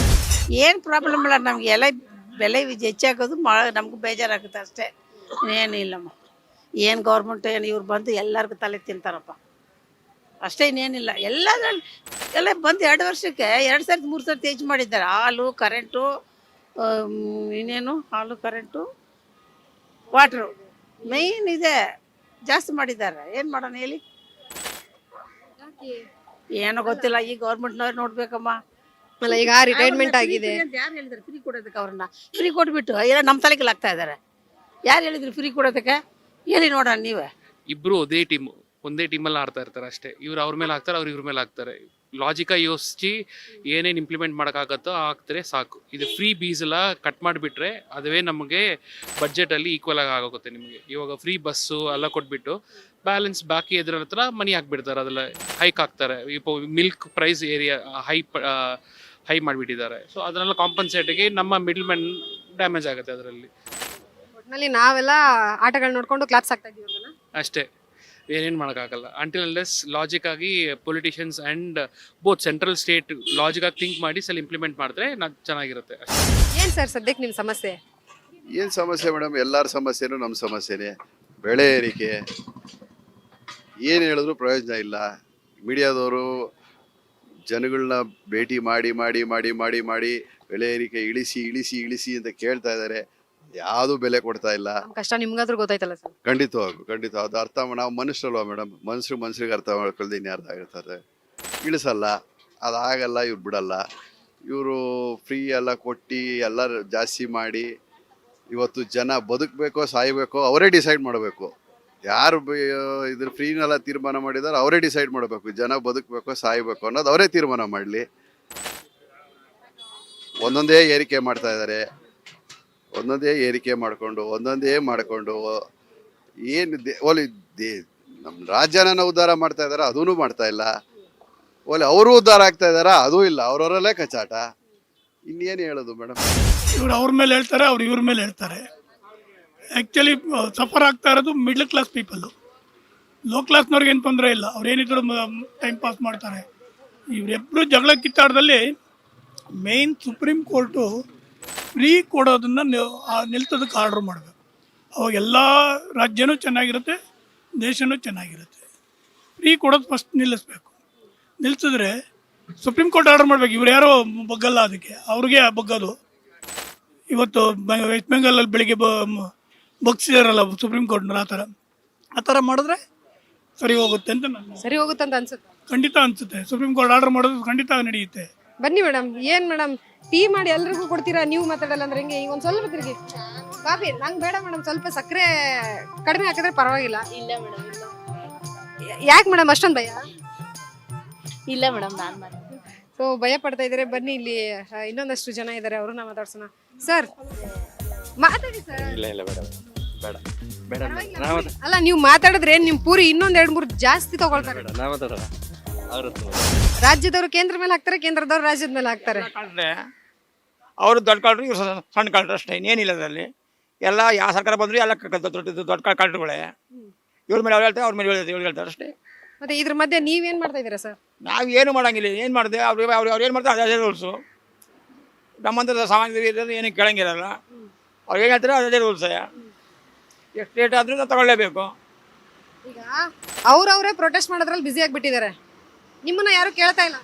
ಏನು ಪ್ರಾಬ್ಲಮ್ ಇಲ್ಲ ನಮ್ಗೆ ಎಲ್ಲ ಬೆಲೆ ಹೆಚ್ಚಾಗೋದು ಮಾ ನಮಗೂ ಬೇಜಾರಾಗುತ್ತೆ ಅಷ್ಟೇ. ಏನಿಲ್ಲಮ್ಮ. ಏನು ಗೌರ್ಮೆಂಟ್ ಏನು ಇವ್ರು ಬಂದು ಎಲ್ಲರಿಗೂ ತಲೆ ತಿಂತಾರಪ್ಪ. ಅಷ್ಟೇ ಇನ್ನೇನಿಲ್ಲ. ಎಲ್ಲದ್ರಲ್ಲಿ ಎಲ್ಲ ಬಂದು ಎರಡು ವರ್ಷಕ್ಕೆ ಎರಡು ಸರ್ತಿ ಮೂರು ಸರ್ತಿ ಹೆಚ್ಚು ಮಾಡಿದ್ದಾರೆ. ಹಾಲು ಕರೆಂಟು ಇನ್ನೇನು? ಹಾಲು ಕರೆಂಟು ವಾಟ್ರು ಮೇಯ್ನ್ ಇದೆ. ಜಾಸ್ತಿ ಮಾಡಿದ್ದಾರೆ. ಏನು ಮಾಡೋಣ ಹೇಳಿ? ಏನೋ ಗೊತ್ತಿಲ್ಲ. ಈ ಗೌರ್ಮೆಂಟ್ನವ್ರು ನೋಡ್ಬೇಕಮ್ಮ. ಅಲ್ಲ ಈಗ ರಿಟೈರ್ಮೆಂಟ್ ಆಗಿದೆ. ಯಾರು ಹೇಳಿದ್ರು? ಫ್ರೀ ಕೊಡೋದಕ್ಕೆ ಅವ್ರನ್ನ. ಫ್ರೀ ಕೊಟ್ಬಿಟ್ಟು ಎಲ್ಲ ನಮ್ಮ ತಲೆಗೆ ಆಗ್ತಾ ಇದ್ದಾರೆ ಯಾರು ಹೇಳಿದ್ರು ಫ್ರೀ ಕೊಡೋದಕ್ಕೆ? ಎಲ್ಲಿ ನೋಡೋಣ ನೀವೇ? ಇಬ್ರು ಅದೇ ಟೀಮ್ ಒಂದೇ ಟೀಮಲ್ಲಿ ಆಡ್ತಾ ಇರ್ತಾರೆ ಅಷ್ಟೇ. ಇವ್ರು ಅವ್ರ ಮೇಲೆ ಹಾಕ್ತಾರೆ, ಅವ್ರು ಇವ್ರ ಮೇಲೆ ಹಾಕ್ತಾರೆ. ಲಾಜಿಕ ಯೋಚಿಸಿ ಏನೇನು ಇಂಪ್ಲಿಮೆಂಟ್ ಮಾಡೋಕ್ಕಾಗತ್ತೋ ಹಾಕಿದ್ರೆ ಸಾಕು. ಇದು ಫ್ರೀ ಬೀಸೆಲ್ಲ ಕಟ್ ಮಾಡಿಬಿಟ್ರೆ ಅದುವೇ ನಮಗೆ ಬಜೆಟಲ್ಲಿ ಈಕ್ವಲ್ ಆಗಿ ಆಗೋಗುತ್ತೆ ನಿಮಗೆ. ಇವಾಗ ಫ್ರೀ ಬಸ್ಸು ಎಲ್ಲ ಕೊಟ್ಬಿಟ್ಟು ಬ್ಯಾಲೆನ್ಸ್ ಬಾಕಿ ಎದುರ ಹತ್ರ ಮನಿ ಹಾಕ್ಬಿಡ್ತಾರೆ. ಅದೆಲ್ಲ ಹೈಕ್ ಹಾಕ್ತಾರೆ. ಇಪ್ಪ milk price area high high ಮಾಡಿಬಿಟ್ಟಿದ್ದಾರೆ. ಸೊ ಅದನ್ನೆಲ್ಲ ಕಾಂಪನ್ಸೇಟಿಗೆ ನಮ್ಮ ಮಿಡ್ಲ್ ಮ್ಯಾನ್ ಡ್ಯಾಮೇಜ್ ಆಗುತ್ತೆ ಅದರಲ್ಲಿ. ಒಟ್ನಲ್ಲಿ ನಾವೆಲ್ಲ ಆಟಗಳು ನೋಡ್ಕೊಂಡು ಕ್ಲಾಪ್ಸ್ ಆಗ್ತಾ ಇದೀವಿ ಅವ್ರನ್ನ. ಅಷ್ಟೇ ಏನೇನು ಮಾಡೋಕ್ಕಾಗಲ್ಲ. ಅಂಟಿಲ್ ಲೆಸ್ ಲಾಜಿಕ್ ಆಗಿ politicians and both central state logic ಆಗಿ ಥಿಂಕ್ ಮಾಡಿ ಸಲ ಇಂಪ್ಲಿಮೆಂಟ್ ಮಾಡಿದ್ರೆ ನಾ ಚೆನ್ನಾಗಿರುತ್ತೆ ಏನು ಏನ್ ಸರ್ ಸದ್ಯಕ್ಕೆ ನಿಮ್ಮ ಸಮಸ್ಯೆ? ಏನು ಸಮಸ್ಯೆ ಮೇಡಮ್ ಎಲ್ಲರ ಸಮಸ್ಯೆನೂ ನಮ್ಮ ಸಮಸ್ಯೆನೇ. ಬೆಳೆ ಏರಿಕೆ ಏನು ಹೇಳಿದ್ರು ಪ್ರಯೋಜನ ಇಲ್ಲ. ಮೀಡಿಯಾದವರು ಜನಗಳನ್ನ ಭೇಟಿ ಮಾಡಿ ಮಾಡಿ ಮಾಡಿ ಮಾಡಿ ಮಾಡಿ ಬೆಳೆ ಏರಿಕೆ ಇಳಿಸಿ ಇಳಿಸಿ ಇಳಿಸಿ ಅಂತ ಕೇಳ್ತಾ ಇದ್ದಾರೆ ಯಾವುದು ಬೆಲೆ ಕೊಡ್ತಾ ಇಲ್ಲ. ನಮ್ ಕಷ್ಟ ನಿಮ್ಗಾದ್ರೂ ಗೊತ್ತಾಯ್ತಲ್ಲ ಸರ್. ಖಂಡಿತವಾಗೂ ಖಂಡಿತ ಅದು ಅರ್ಥ ಮಾ- ನಾವು ಮನುಷ್ಯರಲ್ವಾ ಮೇಡಮ್? ಮನುಷ್ಯರು ಮನುಷ್ಯರಿಗೆ ಅರ್ಥ ಮಾಡ್ಕೊಳ್ದೆ ಇನ್ಯಾರ್ದು ಆಗಿರ್ತಾರೆ. ಇಳಿಸಲ್ಲ ಅದಾಗಲ್ಲ ಇವ್ರು ಬಿಡಲ್ಲ. ಇವರು ಫ್ರೀ ಎಲ್ಲ ಕೊಟ್ಟು ಎಲ್ಲ ಜಾಸ್ತಿ ಮಾಡಿ ಇವತ್ತು ಜನ ಬದುಕಬೇಕೋ ಸಾಯಬೇಕೋ ಅವರೇ ಡಿಸೈಡ್ ಮಾಡಬೇಕು. ಯಾರು ಬ- ಇದ್ರ ಫ್ರೀನೆಲ್ಲ ತೀರ್ಮಾನ ಮಾಡಿದಾರೆ ಅವರೇ ಡಿಸೈಡ್ ಮಾಡಬೇಕು. ಜನ ಬದುಕಬೇಕೋ ಸಾಯಬೇಕು ಅನ್ನೋದು ಅವರೇ ತೀರ್ಮಾನ ಮಾಡಲಿ. ಒಂದೊಂದೇ ಏರಿಕೆ ಮಾಡ್ತಾ ಇದ್ದಾರೆ ಒಂದೊಂದೇ ಏರಿಕೆ ಮಾಡಿಕೊಂಡು, ಒಂದೊಂದೇ ಮಾಡಿಕೊಂಡು ಏನು ದೇ, ಓಲಿ ದೇ ನಮ್ಮ ರಾಜ್ಯನ ಉದ್ಧಾರ ಮಾಡ್ತಾ ಇದ್ದಾರೆ ಅದೂ ಮಾಡ್ತಾ ಇಲ್ಲ. ಓಲಿ ಅವರು ಉದ್ಧಾರ ಆಗ್ತಾ ಇದ್ದಾರಾ, ಅದೂ ಇಲ್ಲ. ಅವ್ರವರಲ್ಲೇ ಕಚಾಟ ಇನ್ನೇನು ಹೇಳೋದು ಮೇಡಮ್? ಇವ್ರು ಅವ್ರ ಮೇಲೆ ಹೇಳ್ತಾರೆ, ಅವ್ರು ಇವ್ರ ಮೇಲೆ ಹೇಳ್ತಾರೆ. ಆ್ಯಕ್ಚುಲಿ ಸಫರ್ ಆಗ್ತಾ ಇರೋದು ಮಿಡ್ಲ್ ಕ್ಲಾಸ್ ಪೀಪಲ್ಲು ಲೋ ಕ್ಲಾಸ್ನವ್ರಿಗೆ ಏನು ತೊಂದರೆ ಇಲ್ಲ. ಅವ್ರು ಏನಿದ್ರು ಟೈಮ್ ಪಾಸ್ ಮಾಡ್ತಾರೆ. ಇವರಿಬ್ಬರು ಜಗಳ ಕಿತ್ತಾಟದಲ್ಲಿ ಮೇನ್ ಸುಪ್ರೀಂ ಕೋರ್ಟು ಫ್ರೀ ಕೊಡೋದನ್ನು ನಿಲ್ತದಕ್ಕೆ ಆರ್ಡ್ರ್ ಮಾಡಬೇಕು. ಅವಾಗ ಎಲ್ಲ ರಾಜ್ಯನೂ ಚೆನ್ನಾಗಿರುತ್ತೆ ದೇಶನೂ ಚೆನ್ನಾಗಿರುತ್ತೆ. ಫ್ರೀ ಕೊಡೋದು ಫಸ್ಟ್ ನಿಲ್ಲಿಸ್ಬೇಕು. ನಿಲ್ಲಿಸಿದ್ರೆ ಸುಪ್ರೀಂ ಕೋರ್ಟ್ ಆರ್ಡರ್ ಮಾಡ್ಬೇಕು. ಇವ್ರು ಯಾರೋ ಬಗ್ಗಲ್ಲ ಅದಕ್ಕೆ. ಅವ್ರಿಗೆ ಬಗ್ಗೋದು. ಇವತ್ತು ವೆಸ್ಟ್ ಬೆಂಗಾಲಲ್ಲಿ ಬೆಳಿಗ್ಗೆ ಬ ಬಗ್ಸಿದಾರಲ್ಲ ಸುಪ್ರೀಂ ಕೋರ್ಟ್ನ ಆ ಥರ. ಆ ಥರ ಮಾಡಿದ್ರೆ ಸರಿ ಹೋಗುತ್ತೆ ಅಂತ ನನ್ನ ಸರಿ ಅಂತ ಅನ್ಸುತ್ತೆ. ಖಂಡಿತ ಅನಿಸುತ್ತೆ. ಸುಪ್ರೀಂ ಕೋರ್ಟ್ ಆರ್ಡರ್ ಮಾಡೋದು ಖಂಡಿತ ನಡೆಯುತ್ತೆ. ಬನ್ನಿ ಮೇಡಮ್ ಏನ್ ಮೇಡಮ್? ಟೀ ಮಾಡಿ ಎಲ್ರಿಗೂ ಕೊಡ್ತೀರಾ? ನೀವು ಮಾತಾಡಲ್ಲ ಅಂದ್ರೆ ಹಿಂಗೆ? ಈಗ ಒಂದ್ ಸ್ವಲ್ಪ ತಿರುಗಿ. ಕಾಫಿ ನಂಗೆ ಬೇಡ ಮೇಡಮ್ ಸ್ವಲ್ಪ ಸಕ್ಕರೆ ಕಡಿಮೆ ಹಾಕಿದ್ರೆ ಪರವಾಗಿಲ್ಲ. ಇಲ್ಲ ಮೇಡಮ್ ಯಾಕೆ ಮೇಡಮ್ ಅಷ್ಟೊಂದು ಭಯ? ಇಲ್ಲ ಮೇಡಮ್ ನಾನು ಸೊ ಭಯ ಪಡ್ತಾ ಇದ್ದಾರೆ. ಬನ್ನಿ ಇಲ್ಲಿ ಆ, ಇನ್ನೊಂದಷ್ಟು ಜನ ಇದ್ದಾರೆ ಅವ್ರನ್ನ ಮಾತಾಡ್ಸೋಣ. ಸರ್ ಮಾತಾಡಿ ಸರ್ ಇಲ್ಲ ಇಲ್ಲ ಬೇಡ ಬೇಡ. ಬೇಡ ಪರವಾಗಿಲ್ಲ, ನಾವು ಅಲ್ಲ ನೀವು ಮಾತಾಡಿದ್ರೆ ನಿಮ್ ಪೂರಿ ಇನ್ನೊಂದ್ ಎರಡ್ ಮೂರು ಜಾಸ್ತಿ ತಗೊಳ್ತಾರೆ. ಬೇಡ ನಾವು ಮಾತಾಡೋಣ ಅವ್ರ ರಾಜ್ಯದವರು ಕೇಂದ್ರ ಮೇಲೆ ಹಾಕ್ತಾರೆ ಕೇಂದ್ರದವ್ರು ರಾಜ್ಯದ ಮೇಲೆ ಹಾಕ್ತಾರೆ. ಅವರು ದೊಡ್ಡ ಕಾಲ್ಟ್ರು ಇವ್ರು ಸ- ಸಣ್ಣ ಕಾಲ್ಟ್ರು ಅಷ್ಟೇ ಇನ್ನೇನಿಲ್ಲ ಅದರಲ್ಲಿ. ಎಲ್ಲ ಯಾವ ಸರ್ಕಾರ ಬಂದರೂ ಎಲ್ಲ ಕ- ದೊಡ್ಡ ದೊಡ್ಡ ಕಾಲ್- ಕಳ್ರುಗಳೇ ಇವ್ರ ಮೇಲೆ ಅವ್ರು ಹೇಳ್ತಾರೆ ಅವ್ರ ಮೇಲೆ ಇವ್ರು ಇವ್ರು ಹೇಳ್ತಾರೆ ಅಷ್ಟೇ. ಮತ್ತೆ ಇದ್ರ ಮಧ್ಯೆ ನೀವೇನ್ ಮಾಡ್ತಾ ಇದ್ದೀರಾ ಸರ್? ನಾವು ಏನು ಮಾಡಂಗಿಲ್ಲ ಏನು ಮಾಡಿದೆ ಅವ್ರು ಅವ್ರು ಅವ್ರು ಏನು ಮಾಡ್ತಾರೆ ಅದೇ ರೂಲ್ಸು. ನಮ್ಮಂಥ ಸಾಮಾನ್ಯ ಇರೋದು ಏನು ಕೇಳಂಗಿರಲ್ಲ. ಅವ್ರು ಏನು ಹೇಳ್ತಾರೆ ಅದೇ ರೂಲ್ಸ್. ಎಷ್ಟು ರೇಟ್ ಆದರೂ ನಾವು ತಗೊಳ್ಳೇಬೇಕು. ಈಗ ಅವ್ರವ್ರೇ ಪ್ರೊಟೆಸ್ಟ್ ಮಾಡೋದ್ರಲ್ಲಿ ಬ್ಯುಸಿ ಆಗ್ಬಿಟ್ಟಿದ್ದಾರೆ. ನಿಮ್ಮನ್ನ ಯಾರು ಕೇಳ್ತಾ ಇಲ್ಲ?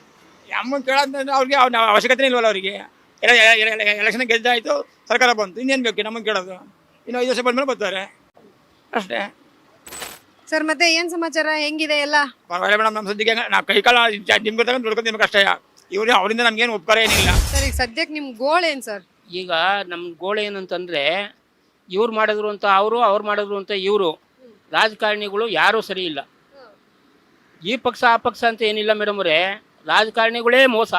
ನಮ್ಮನ್ನು ಕೇಳೋದಂದ್ರೆ ಅವ್ರಿಗೆ ಅವ್ನ ಅವಶ್ಯಕತೆ ಇಲ್ವಲ್ಲ ಅವರಿಗೆ. ಎಲೆಕ್ಷನ್ ಗೆದ್ದಾಯಿತು ಸರ್ಕಾರ ಬಂತು. ಇನ್ನೇನು ಬೇಕು ನಮ್ಮನ್ನು ಕೇಳೋದು? ಇನ್ನು ಐದು ವರ್ಷ ಬಂದ್ಮೇಲೆ ಬರ್ತಾರೆ. ಅಷ್ಟೇ. ಸರ್ ಮತ್ತೆ ಏನ್ ಸಮಾಚಾರ? ಹೆಂಗಿದೆ ಎಲ್ಲ? ಪರವಾಗಿಲ್ಲ ಮೇಡಮ್ ನಮ್ಮ ಸದ್ಯಕ್ಕೆ ನಾವು ಕೈ ಕಾಲ ನಿಮ್ಗೆ ತಗೊಂಡು ದುಡ್ಕೊಂಡು ನಿಮ್ಗೆ ಅಷ್ಟೇ ಇವ್ರು ಅವರಿಂದ ನಮ್ಗೇನು ಉಪಕಾರ ಏನಿಲ್ಲ. ಸರ್ ಈಗ ಸದ್ಯಕ್ಕೆ ನಿಮ್ಮ ಗೋಲ್ ಏನ್ ಸರ್? ಈಗ ನಮ್ಮ ಗೋಳು ಏನಂತಂದರೆ ಇವ್ರು ಮಾಡಿದ್ರು ಅಂತ ಅವರು ಅವ್ರು ಮಾಡಿದ್ರು ಅಂತ ಇವರು. ರಾಜಕಾರಣಿಗಳು ಯಾರೂ ಸರಿ ಇಲ್ಲ. ಈ ಪಕ್ಷ, ಆ ಪಕ್ಷ ಅಂತ ಏನಿಲ್ಲ ಮೇಡಮ್ ಅವರೇ. ರಾಜಕಾರಣಿಗಳೇ ಮೋಸ.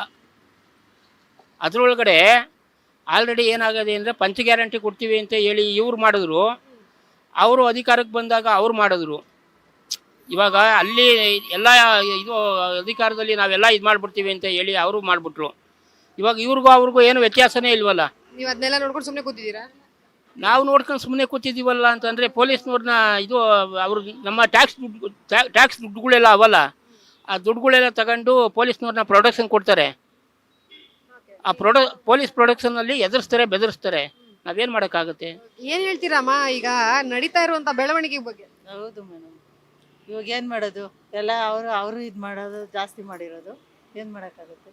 ಅದರೊಳಗಡೆ ಆಲ್ರೆಡಿ ಏನಾಗದೆ ಅಂದರೆ ಪಂಚ ಗ್ಯಾರಂಟಿ ಕೊಡ್ತೀವಿ ಅಂತ ಹೇಳಿ ಇವ್ರು ಮಾಡಿದ್ರು. ಅವರು ಅಧಿಕಾರಕ್ಕೆ ಬಂದಾಗ ಅವ್ರು ಮಾಡಿದ್ರು. ಇವಾಗ ಅಲ್ಲಿ ಎಲ್ಲ ಇದು ಅಧಿಕಾರದಲ್ಲಿ ನಾವೆಲ್ಲ ಇದು ಮಾಡಿಬಿಡ್ತೀವಿ ಅಂತ ಹೇಳಿ ಅವರು ಮಾಡಿಬಿಟ್ರು. ಇವಾಗ ಇವ್ರಿಗೂ ಅವ್ರಿಗೂ ಏನು ವ್ಯತ್ಯಾಸನೇ ಇಲ್ವಲ್ಲ? ನೀವು ಅದನ್ನೆಲ್ಲ ನೋಡ್ಕೊಂಡು ಸುಮ್ಮನೆ ಕೂತಿದ್ದೀರಾ? ನಾವು ನೋಡ್ಕೊಂಡು ಸುಮ್ಮನೆ ಕೂತಿದ್ದೀವಲ್ಲ ಅಂತಂದರೆ ಪೊಲೀಸ್ನವ್ರನ್ನ ಇದು ಅವ್ರಿಗೆ ನಮ್ಮ ಟ್ಯಾಕ್ಸ್ ದುಡ್ಡು ಟ್ಯಾಕ್ಸ್ ದುಡ್ಡುಗಳೆಲ್ಲ ಅವಲ್ಲ. ಆ ದುಡ್ಡುಗಳೆಲ್ಲ ತಗೊಂಡು ಪೊಲೀಸ್ನವ್ರನ್ನ ಪ್ರೊಡಕ್ಷನ್ ಕೊಡ್ತಾರೆ. ಆ ಪ್ರೊಡಕ್ ಪೊಲೀಸ್ ಪ್ರೊಡಕ್ಷನಲ್ಲಿ ಎದುರಿಸ್ತಾರೆ ಬೆದರಿಸ್ತಾರೆ. ನಾವೇನು ಮಾಡೋಕ್ಕಾಗುತ್ತೆ? ಏನು ಹೇಳ್ತೀರಮ್ಮ ಈಗ ನಡೀತಾ ಇರುವಂತ ಬೆಳವಣಿಗೆ ಬಗ್ಗೆ? ಹೌದು ಮೇಡಮ್ ಇವಾಗ ಏನು ಮಾಡೋದು? ಎಲ್ಲ ಅವರು ಅವರು ಇದು ಮಾಡೋದು ಜಾಸ್ತಿ ಮಾಡಿರೋದು. ಏನು ಮಾಡೋಕ್ಕಾಗುತ್ತೆ?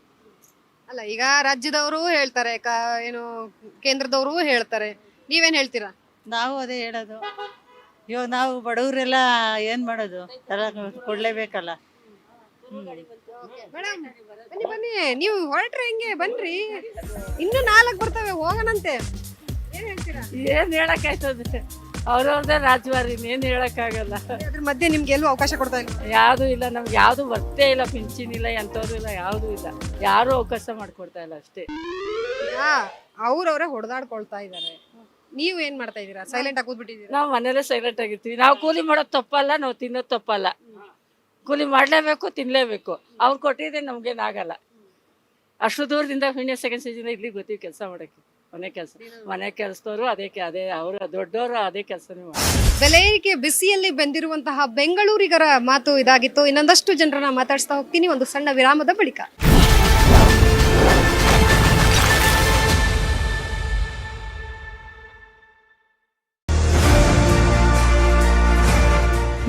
ಅಲ್ಲ ಈಗ ರಾಜ್ಯದವರು ಹೇಳ್ತಾರೆ ಕ- ಏನು ಕೇಂದ್ರದವರು ಹೇಳ್ತಾರೆ. ನೀವೇನ್ ಹೇಳ್ತೀರಾ? ನಾವು ಅದೇ ಹೇಳೋದು. ಇವಾಗ ನಾವು ಬಡವರೆಲ್ಲ ಏನು ಮಾಡೋದು? ಎಲ್ಲ ಕೊಡಲೇಬೇಕಲ್ಲ. ಮೇಡಮ್ ಬನ್ನಿ ಬನ್ನಿ. ನೀವು ಹೊರಟ್ರೆ ಹೆಂಗೆ? ಬನ್ರಿ. ಇನ್ನು ನಾಲ್ಕು ಬರ್ತವೆ ಹೋಗೋಣಂತೆ. ಏನ್ ಹೇಳ್ತೀರಾ? ಏನು ಹೇಳಕ್ಕಾಯ್ತದೆ? ಅವ್ರವ್ರದೇ ರಾಜವಾರಿ ಏನ್ ಹೇಳಕ್ಕಾಗಲ್ಲ. ಅದ್ರ ಮಧ್ಯೆ ನಿಮ್ಗೆ ಎಲ್ಲೂ ಅವಕಾಶ ಕೊಡ್ತಾ ಇಲ್ಲ? ಯಾವ್ದು ಇಲ್ಲ ನಮ್ಗೆ ಯಾವ್ದು ಬರ್ತೇ ಇಲ್ಲ ಪಿಂಚಿನ್ ಇಲ್ಲ ಎಂತವ್ರು ಇಲ್ಲ ಯಾವ್ದು ಇಲ್ಲ. ಯಾರು ಅವಕಾಶ ಮಾಡ್ಕೊಡ್ತಾ ಇಲ್ಲ ಅಷ್ಟೇ. ಅವ್ರವ್ರೆ ಹೊಡೆದಾಡ್ಕೊಳ್ತಾ ಇದಾರೆ. ನೀವು ಏನ್ ಮಾಡ್ತಾ ಇದೀರಾ ಸೈಲೆಂಟ್ ಆಗಿ ಕೂತ್ಬಿಟ್ಟಿದ್ದೀರಾ? ನಾವು ಮನೇಲೆ ಸೈಲೆಂಟ್ ಆಗಿರ್ತೀವಿ. ನಾವು ಕೂಲಿ ಮಾಡೋದು ತಪ್ಪಲ್ಲ ನಾವು ತಿನ್ನೋದು ತಪ್ಪಲ್ಲ. ಕೂಲಿ ಮಾಡಲೇಬೇಕು ತಿನ್ನಲೇಬೇಕು ಅವ್ರು ಕೊಟ್ಟಿದ್ರೆ ನಮ್ಗೇನಾಗಲ್ಲ. ಅಷ್ಟು ದೂರದಿಂದ ಹಿಂಡಿಯ ಸೆಕೆಂಡ್ ಸೀಸನ್ ಇಲ್ಲಿ ಗೊತ್ತೀವಿ ಕೆಲಸ ಮಾಡಕ್ಕೆ. ಮನೆ ಕೆಲಸ. ಮನೆ ಕೆಲಸದವರು ಅದೇ ಕೆ- ಅದೇ ಅವರು ದೊಡ್ಡವರು ಅದೇ ಕೆಲಸನೇ ಮಾಡ್ತಾರೆ. ಬೆಲೆ ಏರಿಕೆ ಬಿಸಿಯಲ್ಲಿ ಬೆಂದಿರುವಂತಹ ಬೆಂಗಳೂರಿಗರ ಮಾತು ಇದಾಗಿತ್ತು. ಇನ್ನೊಂದಷ್ಟು ಜನರನ್ನ ಮಾತಾಡಿಸ್ತಾ ಹೋಗ್ತೀನಿ. ಒಂದು ಸಣ್ಣ ವಿರಾಮದ ಬಳಿಕ.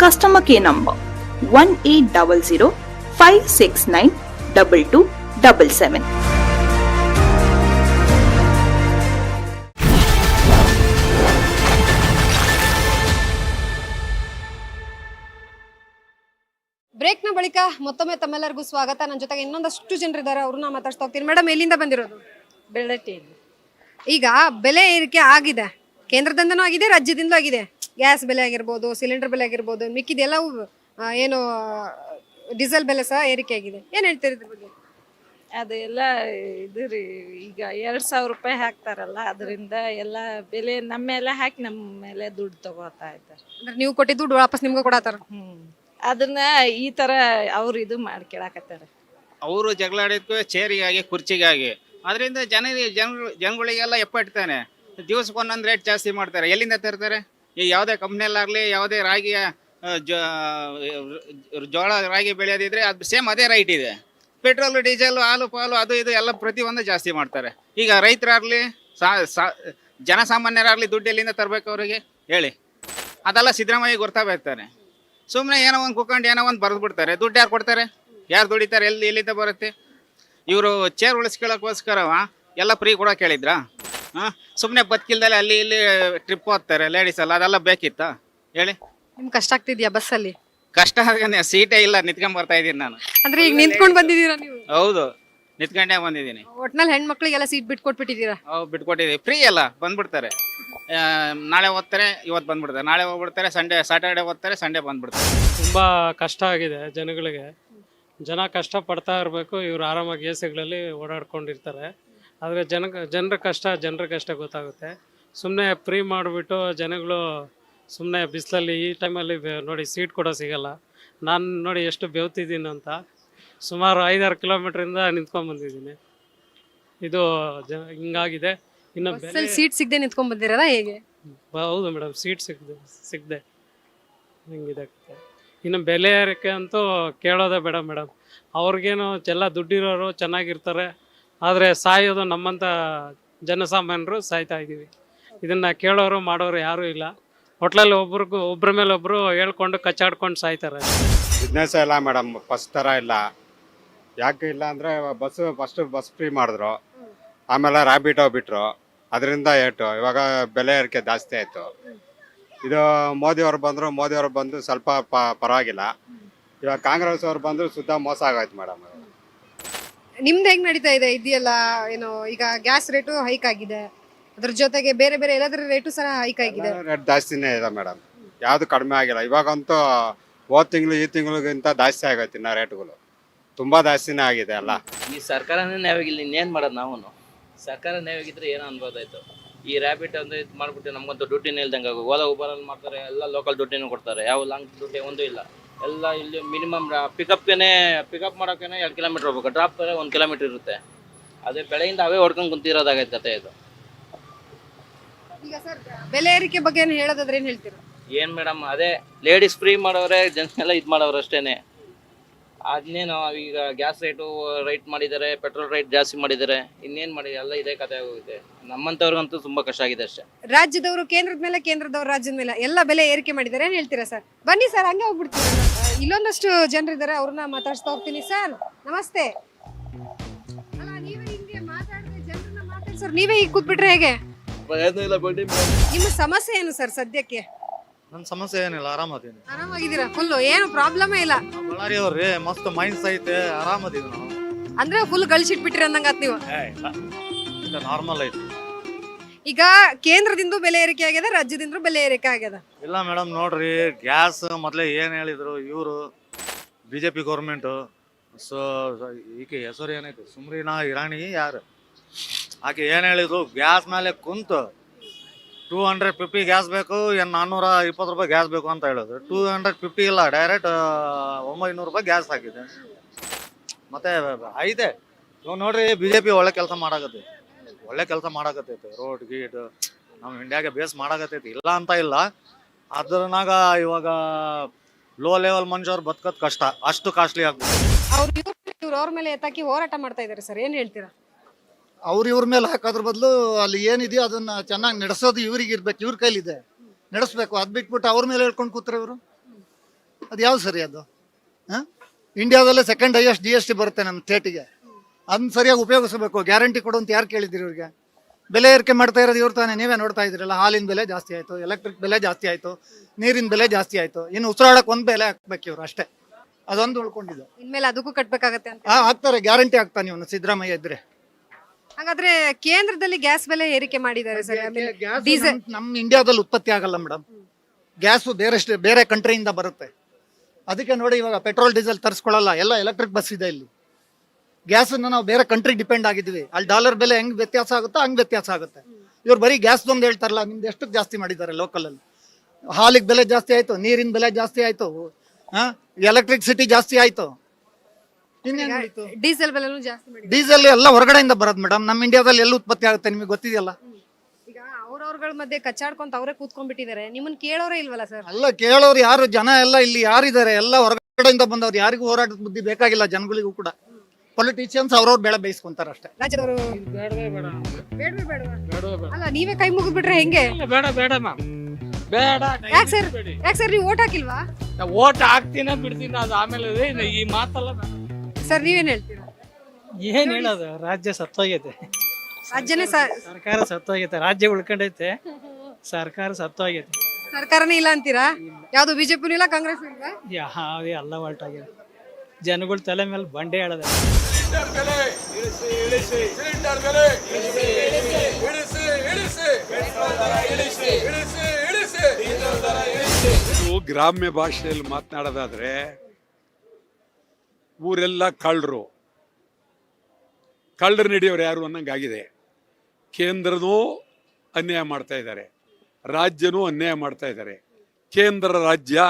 Customer care number 1800 569 2277. ಬ್ರೇಕ್ನ ಬಳಿಕ ಮತ್ತೊಮ್ಮೆ ತಮ್ಮೆಲ್ಲರಿಗೂ ಸ್ವಾಗತ. ನನ್ನ ಜೊತೆಗೆ ಇನ್ನೊಂದಷ್ಟು ಜನರಿದ್ದಾರೆ. ಅವ್ರನ್ನ ಮಾತಾಡ್ತಾ ಹೋಗ್ತೀನಿ. ಮೇಡಮ್ ಎಲ್ಲಿಂದ ಬಂದಿರೋದು? ಬೆಳ್ಳಟ್ಟಿ ಈಗ ಬೆಲೆ ಏರಿಕೆ ಆಗಿದೆ. ಕೇಂದ್ರದಿಂದನೂ ಆಗಿದೆ ರಾಜ್ಯದಿಂದಲೂ ಆಗಿದೆ? ಗ್ಯಾಸ್ ಬೆಲೆ ಆಗಿರ್ಬೋದು ಸಿಲಿಂಡರ್ ಬೆಲೆ ಆಗಿರ್ಬೋದು ಮಿಕ್ಕಿದೆಲ್ಲವೂ ಏನು ಡೀಸೆಲ್ ಬೆಲೆ ಸಹ ಏರಿಕೆ ಆಗಿದೆ. ಏನು ಹೇಳ್ತೀರಿ ಇದ್ರ ಬಗ್ಗೆ? ಅದೆಲ್ಲ ಇದು ರೀ ಈಗ ಎರಡು ಸಾವಿರ ರೂಪಾಯಿ ಹಾಕ್ತಾರಲ್ಲ ಅದರಿಂದ ಎಲ್ಲ ಬೆಲೆ ನಮ್ಮ ಮೇಲೆ ಹಾಕಿ ನಮ್ಮ ಮೇಲೆ ದುಡ್ಡು ತಗೋತಾ ಇದ್ದಾರೆ. ಅಂದ್ರೆ ನೀವು ಕೊಟ್ಟಿದ್ದು ದುಡ್ಡು ವಾಪಸ್ ನಿಮ್ಗೆ ಕೊಡತ್ತಾರ? ಹ್ಞೂ ಅದನ್ನ ಈ ತರ ಅವ್ರು ಇದು ಮಾಡ್ಕೊಳಕತ್ತಾರೆ ಅವರು ಜಗಳಾಡಿದ್ದು ಚೇರಿಗಾಗಿ ಕುರ್ಚಿಗಾಗಿ. ಅದರಿಂದ ಜನ ಜನ ಜನಗಳಿಗೆಲ್ಲ ಎಪ್ಪಟ್ತಾನೆ ದಿವಸಕ್ಕೆ ಒಂದೊಂದು ರೇಟ್ ಜಾಸ್ತಿ ಮಾಡ್ತಾರೆ. ಎಲ್ಲಿಂದ ತರ್ತಾರೆ? ಈ ಯಾವುದೇ ಕಂಪ್ನಿಯಲ್ಲಾಗಲಿ, ಯಾವುದೇ ರಾಗಿಯ ಜ- ಜೋಳ ರಾಗಿ ಬೆಳೆಯೋದಿದ್ರೆ ಅದು ಸೇಮ್ ಅದೇ ರೈಟ್ ಇದೆ. ಪೆಟ್ರೋಲು ಡೀಸೆಲ್ ಹಾಲು, ಪಾಲು, ಅದು ಇದು ಎಲ್ಲ ಪ್ರತಿಯೊಂದು ಜಾಸ್ತಿ ಮಾಡ್ತಾರೆ. ಈಗ ರೈತರಾಗಲಿ, ಸಾ ಜನಸಾಮಾನ್ಯರಾಗಲಿ ದುಡ್ಡು ಎಲ್ಲಿಂದ ತರಬೇಕು ಅವರಿಗೆ? ಹೇಳಿ. ಅದೆಲ್ಲ ಸಿದ್ದರಾಮಯ್ಯ ಗೊತ್ತಾಗ್ತಾರೆ ಸುಮ್ಮನೆ ಏನೋ ಒಂದು ಕುತ್ಕೊಂಡು ಏನೋ ಒಂದು ಬರೆದು ಬಿಡ್ತಾರೆ ದುಡ್ಡು ಯಾರು ಕೊಡ್ತಾರೆ? ಯಾರು ದುಡಿತಾರೆ? ಎಲ್ಲಿ, ಎಲ್ಲಿಂದ ಬರುತ್ತೆ? ಇವರು ಚೇರ್ ಉಳಿಸ್ಕೊಳ್ಳೋಕ್ಕೋಸ್ಕರವ? ಎಲ್ಲ ಫ್ರೀ ಕೂಡ ಹೇಳಿದ್ರಾ ಹಾಂ ಸುಮ್ಮನೆ ಬದುಕಿಲ್ದಲೆ ಅಲ್ಲಿ ಇಲ್ಲಿ ಟ್ರಿಪ್ ಹೋಗ್ತಾರೆ ಲೇಡೀಸ್ ಎಲ್ಲ ಅದೆಲ್ಲ ಬೇಕಿತ್ತ? ಹೇಳಿ. ನಿಮ್ ಕಷ್ಟ ಆಗ್ತಿದ್ಯಾ ಬಸ್ಸಲ್ಲಿ ಕಷ್ಟ ಆದ್ರೆ ಸೀಟೇ ಇಲ್ಲ ನಿಂತ್ಕೊಂಡ್ ಬರ್ತಾ ಇದೀನಿ ನಾನು. ಅಂದ್ರೆ ಈಗ ನಿಂತ್ಕೊಂಡ್ ಬಂದಿದ್ದೀರಾ ನೀವು? ಹೌದು ನಿಂತ್ಕೊಂಡೇ ಬಂದಿದ್ದೀನಿ. ಒಟ್ನಲ್ಲಿ ಹೆಣ್ಮಕ್ಳಿಗೆಲ್ಲ ಸೀಟ್ ಬಿಟ್ಕೊಟ್ಬಿಟ್ಟಿದ್ದೀರಾ? ಅವು ಬಿಟ್ಕೊಟ್ಟಿದ್ದೀವಿ. ಫ್ರೀ ಅಲ್ಲ ಬಂದ್ಬಿಡ್ತಾರೆ. ಆ, ನಾಳೆ ಓದ್ತಾರೆ ಇವತ್ತು ಬಂದ್ಬಿಡ್ತಾರೆ. ನಾಳೆ ಹೋಗ್ಬಿಡ್ತಾರೆ ಸಂಡೇ ಸಾಟರ್ಡೆ ಓದ್ತಾರೆ ಸಂಡೇ ಬಂದ್ಬಿಡ್ತಾರೆ. ತುಂಬ ಕಷ್ಟ ಆಗಿದೆ ಜನಗಳಿಗೆ. ಜನ ಕಷ್ಟ ಪಡ್ತಾ ಇರಬೇಕು ಇವರು ಆರಾಮಾಗಿ ಎ ಸಿಗಳಲ್ಲಿ ಓಡಾಡ್ಕೊಂಡಿರ್ತಾರೆ. ಆದರೆ ಜನ ಜನರ ಕಷ್ಟ ಜನರ ಕಷ್ಟ ಗೊತ್ತಾಗುತ್ತೆ. ಸುಮ್ಮನೆ ಫ್ರೀ ಮಾಡಿಬಿಟ್ಟು ಜನಗಳು ಸುಮ್ಮನೆ ಬಿಸಿಲಲ್ಲಿ ಈ ಟೈಮಲ್ಲಿ ನೋಡಿ ಸೀಟ್ ಕೂಡ ಸಿಗಲ್ಲ. ನಾನು ನೋಡಿ ಎಷ್ಟು ಬೆವ್ತಿದ್ದೀನಿ ಅಂತ. ಸುಮಾರು ಐದಾರು ಕಿಲೋಮೀಟ್ರಿಂದ ನಿಂತ್ಕೊಂಡು ಬಂದಿದ್ದೀನಿ. ಇದು ಜ ಹಿಂಗಾಗಿದೆ. ಇನ್ನು ಬೆಲೆ ಸೀಟ್ ಸಿಗದೆ ನಿಂತ್ಕೊಂಡ್ ಬಂದಿರಲ್ಲ ಹೇಗೆ? ಬ- ಹೌದು ಮೇಡಮ್ ಸೀಟ್ ಸಿಗದೆ ಸಿಗದೆ. ಹಿಂಗಿದೆ. ಇನ್ನು ಬೆಲೆ ಏರಿಕೆ ಅಂತೂ ಕೇಳೋದೇ ಬೇಡ ಮೇಡಮ್ ಅವ್ರಿಗೇನು ಎಲ್ಲ ದುಡ್ಡಿರೋರು ಚೆನ್ನಾಗಿರ್ತಾರೆ. ಆದರೆ ಸಾಯೋದು ನಮ್ಮಂಥ ಜನಸಾಮಾನ್ಯರು ಸಾಯ್ತಾ ಇದ್ದೀವಿ. ಇದನ್ನು ಕೇಳೋರು, ಮಾಡೋರು ಯಾರೂ ಇಲ್ಲ. ಹೋಟ್ಲಲ್ಲಿ ಒಬ್ರಿಗೂ ಒಬ್ಬರ ಮೇಲೆ ಒಬ್ಬರು ಹೇಳ್ಕೊಂಡು, ಕಚ್ಚಾಡ್ಕೊಂಡು ಸಾಯ್ತಾರೆ. ಬಿಸ್ನೆಸ್ ಇಲ್ಲ ಮೇಡಮ್ ಫಸ್ಟ್ ಥರ ಇಲ್ಲ. ಯಾಕೆ ಇಲ್ಲ ಅಂದರೆ ಬಸ್ ಫಸ್ಟ್ ಬಸ್ ಫ್ರೀ ಮಾಡಿದ್ರು. ಆಮೇಲೆ ರ್ಯಾಬಿಟೋ ಬಿಟ್ರು ಅದರಿಂದ ಏಟು. ಇವಾಗ ಬೆಲೆ ಏರಿಕೆ ಜಾಸ್ತಿ ಆಯಿತು. ಇದು ಮೋದಿ ಅವ್ರು ಬಂದರು, ಮೋದಿ ಅವರು ಬಂದು ಸ್ವಲ್ಪ ಪರವಾಗಿಲ್ಲ. ಇವಾಗ ಕಾಂಗ್ರೆಸ್ ಅವ್ರು ಬಂದರು ಸುದ್ದ ಮೋಸ ಆಗೋಯ್ತು ಮೇಡಮ್ ನಿಮ್ದು ಹೆಂಗ್ ನಡೀತಾ ಇದೆ? ಇದೆಯಲ್ಲ ಏನು ಈಗ ಗ್ಯಾಸ್ ರೇಟು ಹೈಕ್ ಆಗಿದೆ. ಅದ್ರ ಜೊತೆಗೆ ಬೇರೆ ಬೇರೆ ಎಲ್ಲದರ ರೇಟು ಸಹ ಹೈಕ್ ಆಗಿದೆ. ರೇಟ್ ಜಾಸ್ತಿನೇ ಇದೆ ಮೇಡಮ್ ಯಾವುದು ಕಡಿಮೆ ಆಗಿಲ್ಲ. ಇವಾಗಂತೂ ಹೋದ ತಿಂಗಳು ಈ ತಿಂಗಳಿಗಿಂತ ಜಾಸ್ತಿ ಆಗೈತಿ ನಾ ರೇಟ್ಗಳು ತುಂಬಾ ಜಾಸ್ತಿನೇ ಆಗಿದೆ ಅಲ್ಲ. ಈ ಸರ್ಕಾರನೇ ನ್ಯಾಯವಾಗಿಲ್ಲ ಇನ್ನೇನು ಮಾಡೋದು ನಾವು ಸರ್ಕಾರ ನ್ಯಾಯವಾಗಿದ್ರೆ ಏನೋ ಅನ್ಬೋದಾಯ್ತು ಈ ರ್ಯಾಬಿಟ್ ಅಂದ್ರೆ ಇದು ಮಾಡ್ಬಿಟ್ಟು ನಮ್ಗಂತೂ ದುಡ್ಡಿನ ಇಲ್ದಂಗೆ ಆಗೋದು. ಓಲಾ ಉಬರಲ್ಲಿ ಮಾಡ್ತಾರೆ. ಎಲ್ಲ ಲೋಕಲ್ ದುಡ್ಡಿನೂ ಕೊಡ್ತಾರೆ. ಯಾವ ಲಾಂಗ್ ದುಡ್ಡು ಒಂದೂ ಇಲ್ಲ. ಎಲ್ಲ ಇಲ್ಲಿ ಮಿನಿಮಮ್ ಪಿಕಪ್ಗೆ ಪಿಕಪ್ ಮಾಡೋಕೆ ಎರಡು ಕಿಲೋಮೀಟರ್ ಹೋಗ್ಬೇಕು. ಡ್ರಾಪ್ ಒಂದು ಕಿಲೋಮೀಟರ್ ಇರುತ್ತೆ. ಅದೇ ಬೆಳೆಯಿಂದ ಅವೇ ಹೊಡ್ಕೊಂಡು ಕುಂತಿರೋದಾಗೈತೆ ಕತೆ ಇದು. ಈಗ ಸರ್ ಬೆಲೆ ಏರಿಕೆ ಬಗ್ಗೆ ಏನು ಹೇಳೋದಾದ್ರೆ ಏನ್ ಹೇಳ್ತೀರಾ? ಏನು ಮೇಡಮ್ ಅದೇ ಲೇಡೀಸ್ ಫ್ರೀ ಮಾಡೋರೆ ಜೆಂಟ್ಸ್ ಎಲ್ಲ ಇದು ಮಾಡೋರು ಅಷ್ಟೇನೆ. ಅದನ್ನೇನು ಈಗ ಗ್ಯಾಸ್ ರೇಟು ರೈಟ್ ಮಾಡಿದ್ದಾರೆ ಪೆಟ್ರೋಲ್ ರೇಟ್ ಜಾಸ್ತಿ ಮಾಡಿದ್ದಾರೆ ಇನ್ನೇನು ಮಾಡಿ ಎಲ್ಲ ಇದೇ ಕತೆ ಹೋಗಿದೆ ನಮ್ಮಂಥವ್ರಿಗಂತೂ ತುಂಬ ಕಷ್ಟ ಆಗಿದೆ ಅಷ್ಟೇ. ರಾಜ್ಯದವರು ಕೇಂದ್ರದ ಮೇಲೆ ಕೇಂದ್ರದವರು ರಾಜ್ಯದ ಮೇಲೆ ಎಲ್ಲ ಬೆಲೆ ಏರಿಕೆ ಮಾಡಿದ್ದಾರೆ ಏನ್ ಹೇಳ್ತೀರಾ ಸರ್? ಬನ್ನಿ ಸರ್ ಹಂಗೆ ಹೋಗ್ಬಿಡ್ತೀವಿ ಇಲ್ಲೊಂದಷ್ಟು ಜನರಿದ್ದಾರೆ ಅವ್ರನ್ನ ಮಾತಾಡ್ಸ್ತಾ ಹೋಗ್ತೀನಿ ಸರ್. ನಮಸ್ತೆ. ಅಲ್ಲ, ನೀವೇ ಹಿಂಗೆ ಮಾತಾಡ್ದೆ ಜನರನ್ನ ಸರ್ ನೀವೇ ಈಗ ಕೂತ್ಬಿಟ್ರೆ ಹೇಗೆ? ನಿಮ್ಮ ಸಮಸ್ಯೆ ಏನು ಸರ್ ಸದ್ಯಕ್ಕೆ? ನನ್ನ ಸಮಸ್ಯೆ ಏನಿಲ್ಲ ಆರಾಮದೀನಿ. ಆರಾಮಾಗಿದ್ದೀರಾ? ಫುಲ್ ಏನು ಪ್ರಾಬ್ಲಮೇ ಇಲ್ಲ. ಬಳ್ಳಾರಿ ಅವ್ರಿ ಮಸ್ತ್ ಮೈಂಡ್ಸ್ ಐತೆ ಆರಾಮದೀವಿ ನಾವು. ಅಂದ್ರೆ ಫುಲ್ ಗಳಿಸಿಟ್ಬಿಟ್ರಿ ಅಂದಂಗಾತ್ ನೀವು? ಏ ಇಲ್ಲ. ಈಗ ನಾರ್ಮಲ್ ಐತಿ. ಈಗ ಕೇಂದ್ರದಿಂದ ಬೆಲೆ ಏರಿಕೆ ಆಗ್ಯದ ರಾಜ್ಯದಿಂದ ಬೆಲೆ ಏರಿಕೆ ಆಗ್ಯದ? ಇಲ್ಲ ಮೇಡಮ್ ನೋಡ್ರಿ ಗ್ಯಾಸ್ ಮೊದಲೇ ಏನು ಹೇಳಿದ್ರು ಇವರು B J P government so ಈಕೆ ಹೆಸರು ಏನೈತಿ? ಸುಮ್ರೀನಾ ಇರಾನಿ ಯಾರು? ಆಕೆ ಏನು ಹೇಳಿದ್ರು ಗ್ಯಾಸ್ ಮೇಲೆ ಕುಂತು ಟೂ ಹಂಡ್ರೆಡ್ ಫಿಫ್ಟಿ ಗ್ಯಾಸ್ ಬೇಕು, ಏನು ನಾನ್ನೂರ ಇಪ್ಪತ್ತು ರೂಪಾಯಿ ಗ್ಯಾಸ್ ಬೇಕು ಅಂತ ಹೇಳಿದ್ರು ಟೂ ಹಂಡ್ರೆಡ್ ಫಿಫ್ಟಿ ಇಲ್ಲ ಡೈರೆಕ್ಟ್ ಒಂಬೈನೂರು ರೂಪಾಯಿ ಗ್ಯಾಸ್ ಹಾಕಿದೆ ಮತ್ತೆ ಐತೆ. ಇವಾಗ ನೋಡ್ರಿ ಬಿ ಜೆ ಪಿ ಒಳ್ಳೆ ಕೆಲಸ ಮಾಡಾಕತ್ತೈತಿ. ಒಳ್ಳೆ ಕೆಲಸ ಮಾಡಾಕತ್ತೈತಿ. ರೋಡ್ ಗೀಟ್ ನಮ್ಮ ಇಂಡಿಯಾಗೆ ಬೇಸ್ ಮಾಡಾಕತ್ತೈತಿ. ಇಲ್ಲ ಅಂತ ಇಲ್ಲ. ಅದ್ರನಾಗ ಇವಾಗ ಲೋ ಲೆವೆಲ್ ಮನುಷ್ಯರು ಬದುಕೋದು ಕಷ್ಟ. ಅಷ್ಟು ಕಾಸ್ಟ್ಲಿ ಇವ್ರು ಅವ್ರ ಮೇಲೆ ಎತ್ತಾಕಿ ಹೋರಾಟ ಮಾಡ್ತಾ ಇದ್ದಾರೆ ಸರ್. ಏನ್ ಹೇಳ್ತೀರಾ? ಅವ್ರ ಇವ್ರ ಮೇಲೆ ಹಾಕೋದ್ರ ಬದಲು ಅಲ್ಲಿ ಏನಿದೆಯೋ ಅದನ್ನ ಚೆನ್ನಾಗಿ ನಡೆಸೋದು ಇವ್ರಿಗೆ ಇರ್ಬೇಕು ಇವ್ರ ಕೈಲಿದೆ. ನಡೆಸ್ಬೇಕು. ಅದ್ ಬಿಟ್ಬಿಟ್ಟು ಅವ್ರ ಮೇಲೆ ಹೇಳ್ಕೊಂಡು ಕೂತ್ರೆ ಇವರು? ಅದು ಯಾವ್ದು ಸರಿ ಅದು? ಹಾಂ? ಇಂಡಿಯಾದಲ್ಲೇ second highest G S T ಬರುತ್ತೆ ನಮ್ಮ ಸ್ಟೇಟಿಗೆ. ಅದನ್ನ ಸರಿಯಾಗಿ ಉಪಯೋಗಿಸಬೇಕು. ಗ್ಯಾರಂಟಿ ಕೊಡು ಅಂತ ಯಾರು ಕೇಳಿದ್ರಿ ಇವ್ರಿಗೆ? ಬೆಲೆ ಏರಿಕೆ ಮಾಡ್ತಾ ಇರೋದು ಇವ್ರು ತಾನೇ. ನೀವೇ ನೋಡ್ತಾ ಇದ್ರಲ್ಲ ಹಾಲಿನ ಬೆಲೆ ಜಾಸ್ತಿ ಆಯಿತು ಎಲೆಕ್ಟ್ರಿಕ್ ಬೆಲೆ ಜಾಸ್ತಿ ಆಯಿತು ನೀರಿನ ಬೆಲೆ ಜಾಸ್ತಿ ಆಯಿತು. ಇನ್ನು ಉಸಿರಾಡಕ್ಕೆ ಒಂದು ಬೆಲೆ ಹಾಕ್ಬೇಕು ಇವ್ರು ಅಷ್ಟೇ. ಅದೊಂದು ಉಳ್ಕೊಂಡಿದ್ದು. ಇನ್ಮೇಲೆ ಅದಕ್ಕೂ ಕಟ್ಬೇಕಾಗತ್ತೆ ಅಂತ. ಹಾಕ್ತಾರೆ. ಗ್ಯಾರಂಟಿ ಹಾಕ್ತಾನೆ ಇವನು. ಸಿದ್ದರಾಮಯ್ಯ ಇದ್ರೆ. ಹಾಗಾದ್ರೆ ಕೇಂದ್ರದಲ್ಲಿ ಗ್ಯಾಸ್ ಬೆಲೆ ಏರಿಕೆ ಮಾಡಿದ್ದಾರೆ ಸರ್ ಆಮೇಲೆ ಡೀಸೆಲ್ ನಮ್- ನಮ್ಮ ಇಂಡಿಯಾದಲ್ಲಿ ಉತ್ಪತ್ತಿ ಆಗಲ್ಲ ಮೇಡಮ್. ಗ್ಯಾಸು ಬೇರೆ ಬೇರೆ ಕಂಟ್ರಿಯಿಂದ ಬರುತ್ತೆ. ಅದಕ್ಕೆ ನೋಡಿ ಇವಾಗ ಪೆಟ್ರೋಲ್ ಡೀಸೆಲ್ ತರಿಸ್ಕೊಳ್ಳಲ್ಲ ಎಲ್ಲ ಎಲೆಕ್ಟ್ರಿಕ್ ಬಸ್ ಇದೆ ಇಲ್ಲಿ. ಗ್ಯಾಸನ್ನು ನಾವು ಬೇರೆ ಕಂಟ್ರಿ ಡಿಪೆಂಡ್ ಆಗಿದ್ವಿ ಅಲ್ಲಿ ಡಾಲರ್ ಬೆಲೆ ಹೆಂಗ್ ವ್ಯತ್ಯಾಸ ಆಗುತ್ತೋ ಹಂಗ್ ವ್ಯತ್ಯಾಸ ಆಗುತ್ತೆ. ಇವ್ರು ಬರೀ ಗ್ಯಾಸ್ ಒಂದು ಹೇಳ್ತಾರಲ್ಲ ನಿಮ್ದು ಎಷ್ಟು ಜಾಸ್ತಿ ಮಾಡಿದ್ದಾರೆ ಲೋಕಲಲ್ಲಿ ಹಾಲಿಗೆ ಬೆಲೆ ಜಾಸ್ತಿ ಆಯಿತು ನೀರಿನ ಬೆಲೆ ಜಾಸ್ತಿ ಆಯ್ತು ಹಾಂ? ಎಲೆಕ್ಟ್ರಿಸಿಟಿ ಜಾಸ್ತಿ ಆಯ್ತು? ಡೀಸೆಲ್ ಬೆಲೆನೂ ಜಾಸ್ತಿ ಮಾಡಿ ಡೀಸೆಲ್ ಎಲ್ಲ ಹೊರಗಡೆಯಿಂದ ಬರೋದು ಮೇಡಮ್. ನಮ್ಮ ಇಂಡಿಯಾದಲ್ಲಿ ಎಲ್ಲಿ ಉತ್ಪತ್ತಿ ಆಗುತ್ತೆ ನಿಮಗೆ ಗೊತ್ತಿದೆಯಲ್ಲ? ಈಗ ಅವ್ರವ್ರಗಳ ಮಧ್ಯೆ ಕಚ್ಚಾಡ್ಕೊಂತ ಅವರೇ ಕೂತ್ಕೊಂಡ್ಬಿಟ್ಟಿದ್ದಾರೆ. ನಿಮ್ಮನ್ನ ಕೇಳೋರೇ ಇಲ್ವಲ್ಲ ಸರ್? ಅಲ್ಲ ಕೇಳೋರು ಯಾರು? ಜನ ಎಲ್ಲ ಇಲ್ಲಿ ಯಾರಿದ್ದಾರೆ? ಎಲ್ಲ ಹೊರಗಡೆಯಿಂದ ಬಂದವ್ರು ಯಾರಿಗೂ ಹೋರಾಟದ ಬುದ್ಧಿ ಬೇಕಾಗಿಲ್ಲ ಜನಗಳಿಗೂ ಕೂಡ. ಪೊಲಿಟಿಷಿಯನ್ಸ್ ಅವ್ರವ್ರ ಬೆಳೆ ಬೇಯಿಸ್ಕೊಂತಾರ ಅಷ್ಟೇ. ರಾಜ್ಯದವರು ಬೇಡವೇ ಬೇಡ. ಬೇಡವೇ ಬೇಡವಾ? ಬೇಡವೇ ಬೇಡ. ಅಲ್ಲ ನೀವೇ ಕೈ ಮುಗಿದ್ಬಿಟ್ರೆ ಹೆಂಗೆ? ಬೇಡ ಬೇಡ ಮ್ಯಾಮ್. ಬೇಡ ಯಾಕೆ ಸರ್? ಯಾಕೆ ಸರ್ ನೀವು ಓಟ್ ಹಾಕಿಲ್ವಾ? ಓಟ್ ಹಾಕ್ತೀನ ಬಿಡ್ತೀನ ಅದು ಆಮೇಲೆ ಇದೆ, ಈ ಮಾತಲ್ಲ. ಸರ್ ನೀವೇನ್ ಹೇಳ್ತೀರಾ? ಏನ್ ಹೇಳೋದು ರಾಜ್ಯ ಸತ್ತೋಗೈತೆ ರಾಜ್ಯನೇ ಸ- ಸರ್ಕಾರ ಸತ್ತೋಗೈತೆ ರಾಜ್ಯ ಉಳ್ಕೊಂಡೈತೆ. ಸರ್ಕಾರ ಸತ್ತೋಗೈತೆ ಸರ್ಕಾರನೇ ಇಲ್ಲ ಅಂತೀರಾ? ಯಾವ್ದು ಬಿಜೆಪಿನೂ ಇಲ್ಲ ಕಾಂಗ್ರೆಸ್ ಇಲ್ವಾ ಯಾವುದೇ ಎಲ್ಲ ಹೊಲ್ಟಾಗಿದೆ ಜನಗಳ ತಲೆ ಮೇಲೆ ಬಂಡೆ ಹೇಳದ ಇದು ಗ್ರಾಮ್ಯ ಭಾಷೆಯಲ್ಲಿ ಮಾತನಾಡೋದಾದ್ರೆ ಊರೆಲ್ಲ ಕಳ್ಳರು. ಕಳ್ಳರು ನಡೆಯೋರು ಯಾರು ಅನ್ನಂಗಾಗಿದೆ. ಕೇಂದ್ರನೂ ಅನ್ಯಾಯ ಮಾಡ್ತಾ ಇದ್ದಾರೆ. ರಾಜ್ಯನೂ ಅನ್ಯಾಯ ಮಾಡ್ತಾ ಇದ್ದಾರೆ. ಕೇಂದ್ರ ರಾಜ್ಯ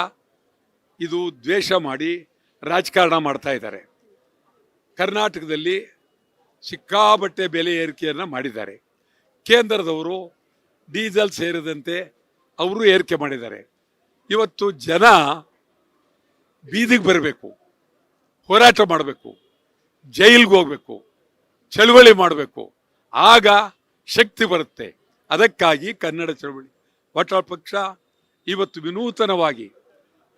ಇದು ದ್ವೇಷ ಮಾಡಿ ರಾಜಕಾರಣ ಮಾಡ್ತಾ ಇದ್ದಾರೆ. ಕರ್ನಾಟಕದಲ್ಲಿ ಸಿಕ್ಕಾಬಟ್ಟೆ ಬೆಲೆ ಏರಿಕೆಯನ್ನು ಮಾಡಿದ್ದಾರೆ. ಕೇಂದ್ರದವರು ಡೀಸೆಲ್ ಸೇರಿದಂತೆ ಅವರು ಏರಿಕೆ ಮಾಡಿದ್ದಾರೆ. ಇವತ್ತು ಜನ ಬೀದಿಗೆ ಬರಬೇಕು. ಹೋರಾಟ ಮಾಡಬೇಕು, ಜೈಲ್ಗೆ ಹೋಗಬೇಕು, ಚಳುವಳಿ ಮಾಡಬೇಕು, ಆಗ ಶಕ್ತಿ ಬರುತ್ತೆ. ಅದಕ್ಕಾಗಿ ಕನ್ನಡ ಚಳುವಳಿ. ಒಟ್ಟ ಪಕ್ಷ ಇವತ್ತು ವಿನೂತನವಾಗಿ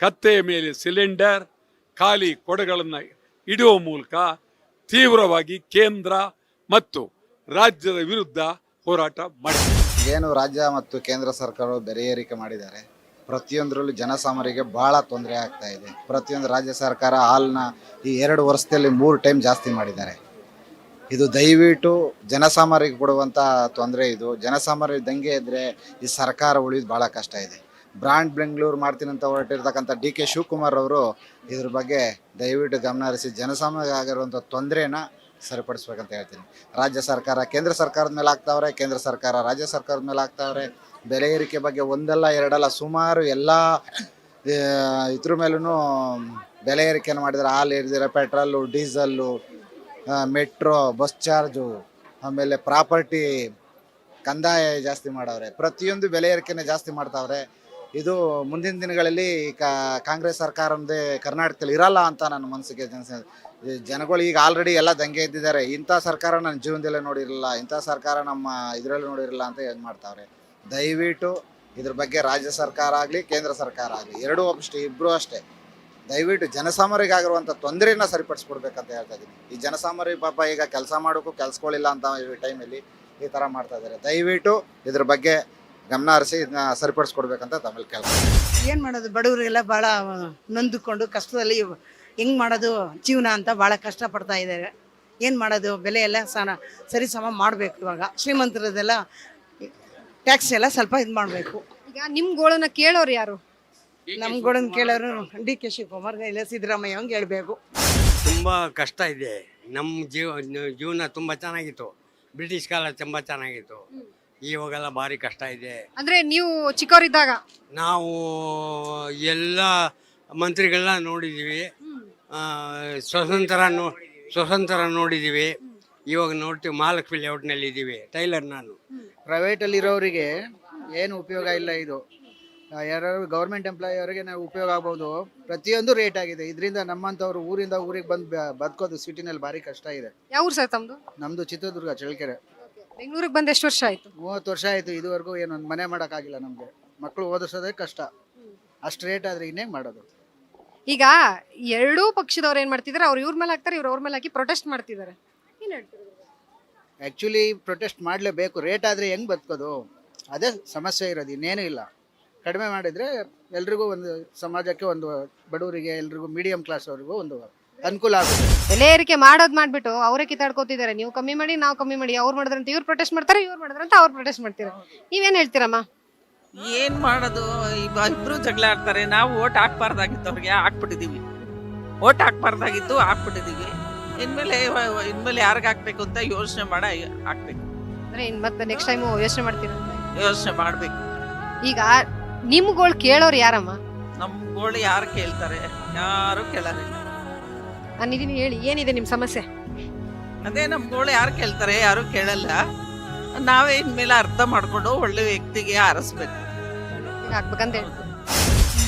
ಕತ್ತೆಯ ಮೇಲೆ ಸಿಲಿಂಡರ್, ಖಾಲಿ ಕೊಡಗಳನ್ನು ಇಡುವ ಮೂಲಕ ತೀವ್ರವಾಗಿ ಕೇಂದ್ರ ಮತ್ತು ರಾಜ್ಯದ ವಿರುದ್ಧ ಹೋರಾಟ ಮಾಡಿದೆ. ಏನು ರಾಜ್ಯ ಮತ್ತು ಕೇಂದ್ರ ಸರ್ಕಾರವು ಬೆರೆಯೇರಿಕೆ ಮಾಡಿದ್ದಾರೆ? ಪ್ರತಿಯೊಂದರಲ್ಲೂ ಜನಸಾಮರಿಗೆ ಬಹಳ ತೊಂದರೆ ಆಗ್ತಾ ಇದೆ. ಪ್ರತಿಯೊಂದು ರಾಜ್ಯ ಸರ್ಕಾರ ಹಾಲನ್ನ ಈ ಎರಡು ವರ್ಷದಲ್ಲಿ ಮೂರು ಟೈಮ್ ಜಾಸ್ತಿ ಮಾಡಿದ್ದಾರೆ. ಇದು ದಯವಿಟ್ಟು ಜನಸಾಮಾನ್ಯರಿಗೆ ಕೊಡುವಂಥ ತೊಂದರೆ ಇದು. ಜನಸಾಮಾನ್ಯರಿಗೆ ದಂಗೆ ಇದ್ದರೆ ಈ ಸರ್ಕಾರ ಉಳಿಯೋದು ಭಾಳ ಕಷ್ಟ ಇದೆ. ಬ್ರಾಂಡ್ ಬೆಂಗಳೂರು ಮಾಡ್ತೀನಂತ ಹೊರಟಿರ್ತಕ್ಕಂಥ ಡಿ ಕೆ ಶಿವಕುಮಾರ್ ಅವರು ಇದ್ರ ಬಗ್ಗೆ ದಯವಿಟ್ಟು ಗಮನ ಹರಿಸಿ ಜನಸಾಮಾನ್ಯರಿಗೆ ಆಗಿರುವಂಥ ತೊಂದರೆನ ಸರಿಪಡಿಸ್ಬೇಕಂತ ಹೇಳ್ತೀನಿ. ರಾಜ್ಯ ಸರ್ಕಾರ ಕೇಂದ್ರ ಸರ್ಕಾರದ ಮೇಲೆ ಆಗ್ತಾವ್ರೆ, ಕೇಂದ್ರ ಸರ್ಕಾರ ರಾಜ್ಯ ಸರ್ಕಾರದ ಮೇಲೆ ಆಗ್ತಾವ್ರೆ ಬೆಲೆ ಏರಿಕೆ ಬಗ್ಗೆ ಒಂದಲ್ಲ ಎರಡಲ್ಲ ಸುಮಾರು ಎಲ್ಲ ಇದ್ರ ಮೇಲೂ ಬೆಲೆ ಏರಿಕೆಯನ್ನು ಮಾಡಿದ್ದಾರೆ. ಹಾಲು ಏರಿದಿರ, petrol, diesel metro, bus charge, ಆಮೇಲೆ ಪ್ರಾಪರ್ಟಿ ಕಂದಾಯ ಜಾಸ್ತಿ ಮಾಡವ್ರೆ. ಪ್ರತಿಯೊಂದು ಬೆಲೆ ಏರಿಕೆನೇ ಜಾಸ್ತಿ ಮಾಡ್ತಾವ್ರೆ. ಇದು ಮುಂದಿನ ದಿನಗಳಲ್ಲಿ ಕಾಂಗ್ರೆಸ್ ಸರ್ಕಾರದೇ ಕರ್ನಾಟಕದಲ್ಲಿ ಇರಲ್ಲ ಅಂತ ನನ್ನ ಮನಸ್ಸಿಗೆ ಜನ, ಜನಗಳು ಈಗ ಆಲ್ರೆಡಿ ಎಲ್ಲ ದಂಗೆ ಇದ್ದಿದ್ದಾರೆ ಇಂಥ ಸರ್ಕಾರ ನನ್ನ ಜೀವನದಲ್ಲೇ ನೋಡಿರಲಿಲ್ಲ ಇಂಥ ಸರ್ಕಾರ ನಮ್ಮ ಇದರಲ್ಲಿ ನೋಡಿರಲ್ಲ ಅಂತ ಇದು ಮಾಡ್ತಾವ್ರೆ. ದಯವಿಟ್ಟು ಇದ್ರ ಬಗ್ಗೆ ರಾಜ್ಯ ಸರ್ಕಾರ ಆಗಲಿ, ಕೇಂದ್ರ ಸರ್ಕಾರ ಆಗಲಿ, ಎರಡೂ ಅಷ್ಟೇ ಇಬ್ಬರೂ ಅಷ್ಟೇ, ದಯವಿಟ್ಟು ಜನಸಾಮಾರಿಗಾಗಿರುವಂಥ ತೊಂದರೆಯನ್ನು ಸರಿಪಡಿಸ್ಕೊಡ್ಬೇಕಂತ ಹೇಳ್ತಾ ಇದ್ದೀನಿ. ಈ ಜನಸಾಮಾರಿ ಪಾಪ ಈಗ ಕೆಲಸ ಮಾಡೋಕ್ಕೂ ಕೆಲಸಗಳಿಲ್ಲ ಅಂತ ಈ ಟೈಮಲ್ಲಿ ಈ ಥರ ಮಾಡ್ತಾ ಇದ್ದಾರೆ. ದಯವಿಟ್ಟು ಇದ್ರ ಬಗ್ಗೆ ಗಮನ ಹರಿಸಿ ಇದನ್ನ ಸರಿಪಡಿಸ್ಕೊಡ್ಬೇಕಂತ ತಮ್ಮಲ್ಲಿ ಕೆಲಸ ಏನು ಮಾಡೋದು? ಬಡವರಿಗೆಲ್ಲ ಭಾಳ ನೊಂದುಕೊಂಡು ಕಷ್ಟದಲ್ಲಿ ಹೆಂಗೆ ಮಾಡೋದು ಜೀವನ ಅಂತ ಭಾಳ ಕಷ್ಟಪಡ್ತಾ ಇದ್ದಾರೆ. ಏನು ಮಾಡೋದು? ಬೆಲೆ ಎಲ್ಲ ಸನ ಸರಿ ಸಮ ಮಾಡಬೇಕು ಇವಾಗ. ಶ್ರೀಮಂತರದೆಲ್ಲ ಟ್ಯಾಕ್ಸ್ ಎಲ್ಲ ಸ್ವಲ್ಪ ಇದು ಮಾಡಬೇಕು. ಈಗ ನಿಮ್ಮ ಗೋಳನ್ನ ಕೇಳೋರು ಯಾರು? ನಮ್ಮ ಗೋಳನ್ನ ಕೇಳೋರು ಡಿ ಕೆ ಶಿವಕುಮಾರ್ ಇಲ್ಲ ಸಿದ್ದರಾಮಯ್ಯ ಹಂಗೆ ಹೇಳಬೇಕು. ತುಂಬ ಕಷ್ಟ ಇದೆ. ನಮ್ಮ ಜೀವ ಜೀವನ ತುಂಬ ಚೆನ್ನಾಗಿತ್ತು. ಬ್ರಿಟಿಷ್ ಕಾಲ ತುಂಬ ಚೆನ್ನಾಗಿತ್ತು. ಇವಾಗೆಲ್ಲ ಭಾರಿ ಕಷ್ಟ ಇದೆ. ಅಂದ್ರೆ ನೀವು ಚಿಕ್ಕವರಿದ್ದಾಗ? ನಾವು ಎಲ್ಲ ಮಂತ್ರಿಗಳನ್ನ ನೋಡಿದ್ದೀವಿ ಆ, ಸ್ವತಂತ್ರ ನೋ ಸ್ವತಂತ್ರ ನೋಡಿದ್ದೀವಿ ಇವಾಗ ನೋಡ್ತೀವಿ ಮಹಾಲಕ್ಷ್ಮಿ ಲೇಔಟ್ನಲ್ಲಿ ಇದ್ದೀವಿ ಟೈಲರ್ ನಾನು. ಪ್ರೈವೇಟಲ್ಲಿ ಇರೋರಿಗೆ ಏನು ಉಪಯೋಗ ಇಲ್ಲ ಇದು. ಯಾರು ಗೌರ್ಮೆಂಟ್ ಎಂಪ್ಲಾಯಿ ಅವರಿಗೆ ನಾವು ಉಪಯೋಗ ಆಗ್ಬೋದು. ಪ್ರತಿಯೊಂದು ರೇಟ್ ಆಗಿದೆ. ಇದರಿಂದ ನಮ್ಮಂಥವ್ರು ಊರಿಂದ ಊರಿಗೆ ಬಂದು ಬದುಕೋದು ಸಿಟಿನಲ್ಲಿ ಭಾರಿ ಕಷ್ಟ ಇದೆ. ಯಾವ ಊರ್ ಸರ್ ತಮ್ಮದು ನಮ್ಮದು ಚಿತ್ರದುರ್ಗ ಚಳ್ಳಕೆರೆ. ಬೆಂಗಳೂರಿಗೆ ಬಂದ ಎಷ್ಟು ವರ್ಷ ಆಯ್ತು? ಮೂವತ್ತು ವರ್ಷ ಆಯಿತು. ಇದುವರೆಗೂ ಏನೊಂದು ಮನೆ ಮಾಡೋಕ್ಕಾಗಿಲ್ಲ ನಮಗೆ. ಮಕ್ಕಳು ಓದಿಸೋದೇ ಕಷ್ಟ. ಅಷ್ಟು ರೇಟ್ ಆದರೆ ಇನ್ನೇ ಮಾಡೋದು? ಈಗ ಎರಡೂ ಪಕ್ಷದವ್ರು ಏನು ಮಾಡ್ತಿದ್ದಾರೆ ಅವ್ರು ಇವ್ರ ಮೇಲೆ ಹಾಕ್ತಾರೆ ಇವ್ರು ಅವ್ರ ಮೇಲೆ ಹಾಕಿ ಪ್ರೊಟೆಸ್ಟ್ ಮಾಡ್ತಿದ್ದಾರೆ ಏನು ಹೇಳ್ತೀರಿ? ಆ್ಯಕ್ಚುಲಿ ಪ್ರೊಟೆಸ್ಟ್ ಮಾಡಲೇಬೇಕು. ರೇಟ್ ಆದರೆ ಹೆಂಗೆ ಬದುಕೋದು? ಅದೇ ಸಮಸ್ಯೆ ಇರೋದು ಇನ್ನೇನೂ ಇಲ್ಲ. ಕಡಿಮೆ ಮಾಡಿದರೆ ಎಲ್ರಿಗೂ ಒಂದು ಸಮಾಜಕ್ಕೆ ಒಂದು ಬಡವರಿಗೆ ಎಲ್ರಿಗೂ ಮೀಡಿಯಂ ಕ್ಲಾಸ್ ಅವ್ರಿಗೂ ಒಂದು ಅನುಕೂಲ ಆಗುತ್ತೆ. ಬೆಲೆ ಏರಿಕೆ ಮಾಡೋದು ಮಾಡ್ಬಿಟ್ಟು ಅವರೇ ಕಿತ್ತಾಡ್ಕೋತಿದ್ದಾರೆ. ನೀವು ಕಮ್ಮಿ ಮಾಡಿ ನಾವು ಕಮ್ಮಿ ಮಾಡಿ. ಅವ್ರು ಮಾಡಿದ್ರಂತ ಇವ್ರು ಪ್ರೊಟೆಸ್ಟ್ ಮಾಡ್ತಾರೆ ಇವ್ರು ಮಾಡಿದ್ರಂತ ಅವ್ರು ಪ್ರೊಟೆಸ್ಟ್ ಮಾಡ್ತೀರಾ? ನೀವೇನು ಹೇಳ್ತೀರಮ್ಮ? ಏನು ಮಾಡೋದು? ಇಬ್ಬರು ಇಬ್ರು ಜಗಳ ಆಡ್ತಾರೆ. ನಾವು ಓಟ್ ಹಾಕ್ಬಾರ್ದಾಗಿತ್ತು ಅವ್ರಿಗೆ ಹಾಕ್ಬಿಟ್ಟಿದ್ದೀವಿ ಓಟ್ ಹಾಕ್ಬಾರ್ದಾಗಿತ್ತು ಹಾಕ್ಬಿಟ್ಟಿದೀವಿ. ಇನ್ಮೇಲೆ ಇನ್ಮೇಲೆ ಯಾರಿಗೆ ಹಾಕ್ಬೇಕು ಅಂತ ಯೋಚನೆ ಮಾಡ ಹಾಕ್ಬೇಕು. ಅಂದ್ರೆ ಇನ್ ಮತ್ತೆ ನೆಕ್ಸ್ಟ್ ಟೈಮ್ ಯೋಚನೆ ಮಾಡ್ತೀರ ಯೋಚನೆ ಮಾಡ್ಬೇಕು. ಈಗ ನಿಮ್ಗಳು ಕೇಳೋರು ಯಾರಮ್ಮ? ನಮ್ ಗೋಳು ಯಾರು ಕೇಳ್ತಾರೆ? ಯಾರು ಕೇಳೋದಿಲ್ಲ ನಾನು ಇದೀನಿ ಹೇಳಿ ಏನಿದೆ ನಿಮ್ಮ ಸಮಸ್ಯೆ? ಅದೇ ನಮ್ ಗೋಳು ಯಾರು ಕೇಳ್ತಾರೆ ಯಾರು ಕೇಳಲ್ಲ. ನಾವೇ ಇನ್ಮೇಲೆ ಅರ್ಥ ಮಾಡ್ಕೊಂಡು ಒಳ್ಳೆ ವ್ಯಕ್ತಿಗೆ ಆರಿಸ್ಬೇಕು ಆಗ್ಬೇಕಂತ ಹೇಳ್ತೀನಿ.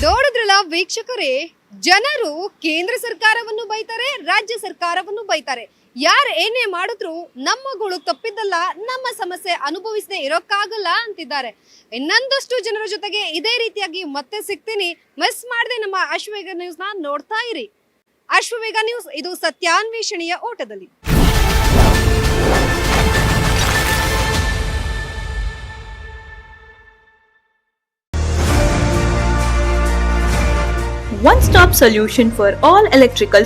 ನೋಡಿದ್ರಲ್ಲ ವೀಕ್ಷಕರೇ ಜನರು ಕೇಂದ್ರ ಸರ್ಕಾರವನ್ನು ಬೈತಾರೆ, ರಾಜ್ಯ ಸರ್ಕಾರವನ್ನು ಬೈತಾರೆ. ಯಾರು ಏನೇ ಮಾಡಿದ್ರು ನಮ್ಮಗಳು ತಪ್ಪಿದ್ದಲ್ಲ, ನಮ್ಮ ಸಮಸ್ಯೆ ಅನುಭವಿಸದೆ ಇರೋಕ್ಕಾಗಲ್ಲ ಅಂತಿದ್ದಾರೆ. ಇನ್ನೊಂದಷ್ಟು ಜನರ ಜೊತೆಗೆ ಇದೇ ರೀತಿಯಾಗಿ ಮತ್ತೆ ಸಿಗ್ತೀನಿ. ಮಿಸ್ ಮಾಡದೆ ನಮ್ಮ ಅಶ್ವವೇಗ ನ್ಯೂಸ್ನ ನೋಡ್ತಾ ಇರಿ. ಅಶ್ವವೇಗ ನ್ಯೂಸ್, ಇದು ಸತ್ಯಾನ್ವೇಷಣೆಯ ಓಟದಲ್ಲಿ. One stop solution for all electrical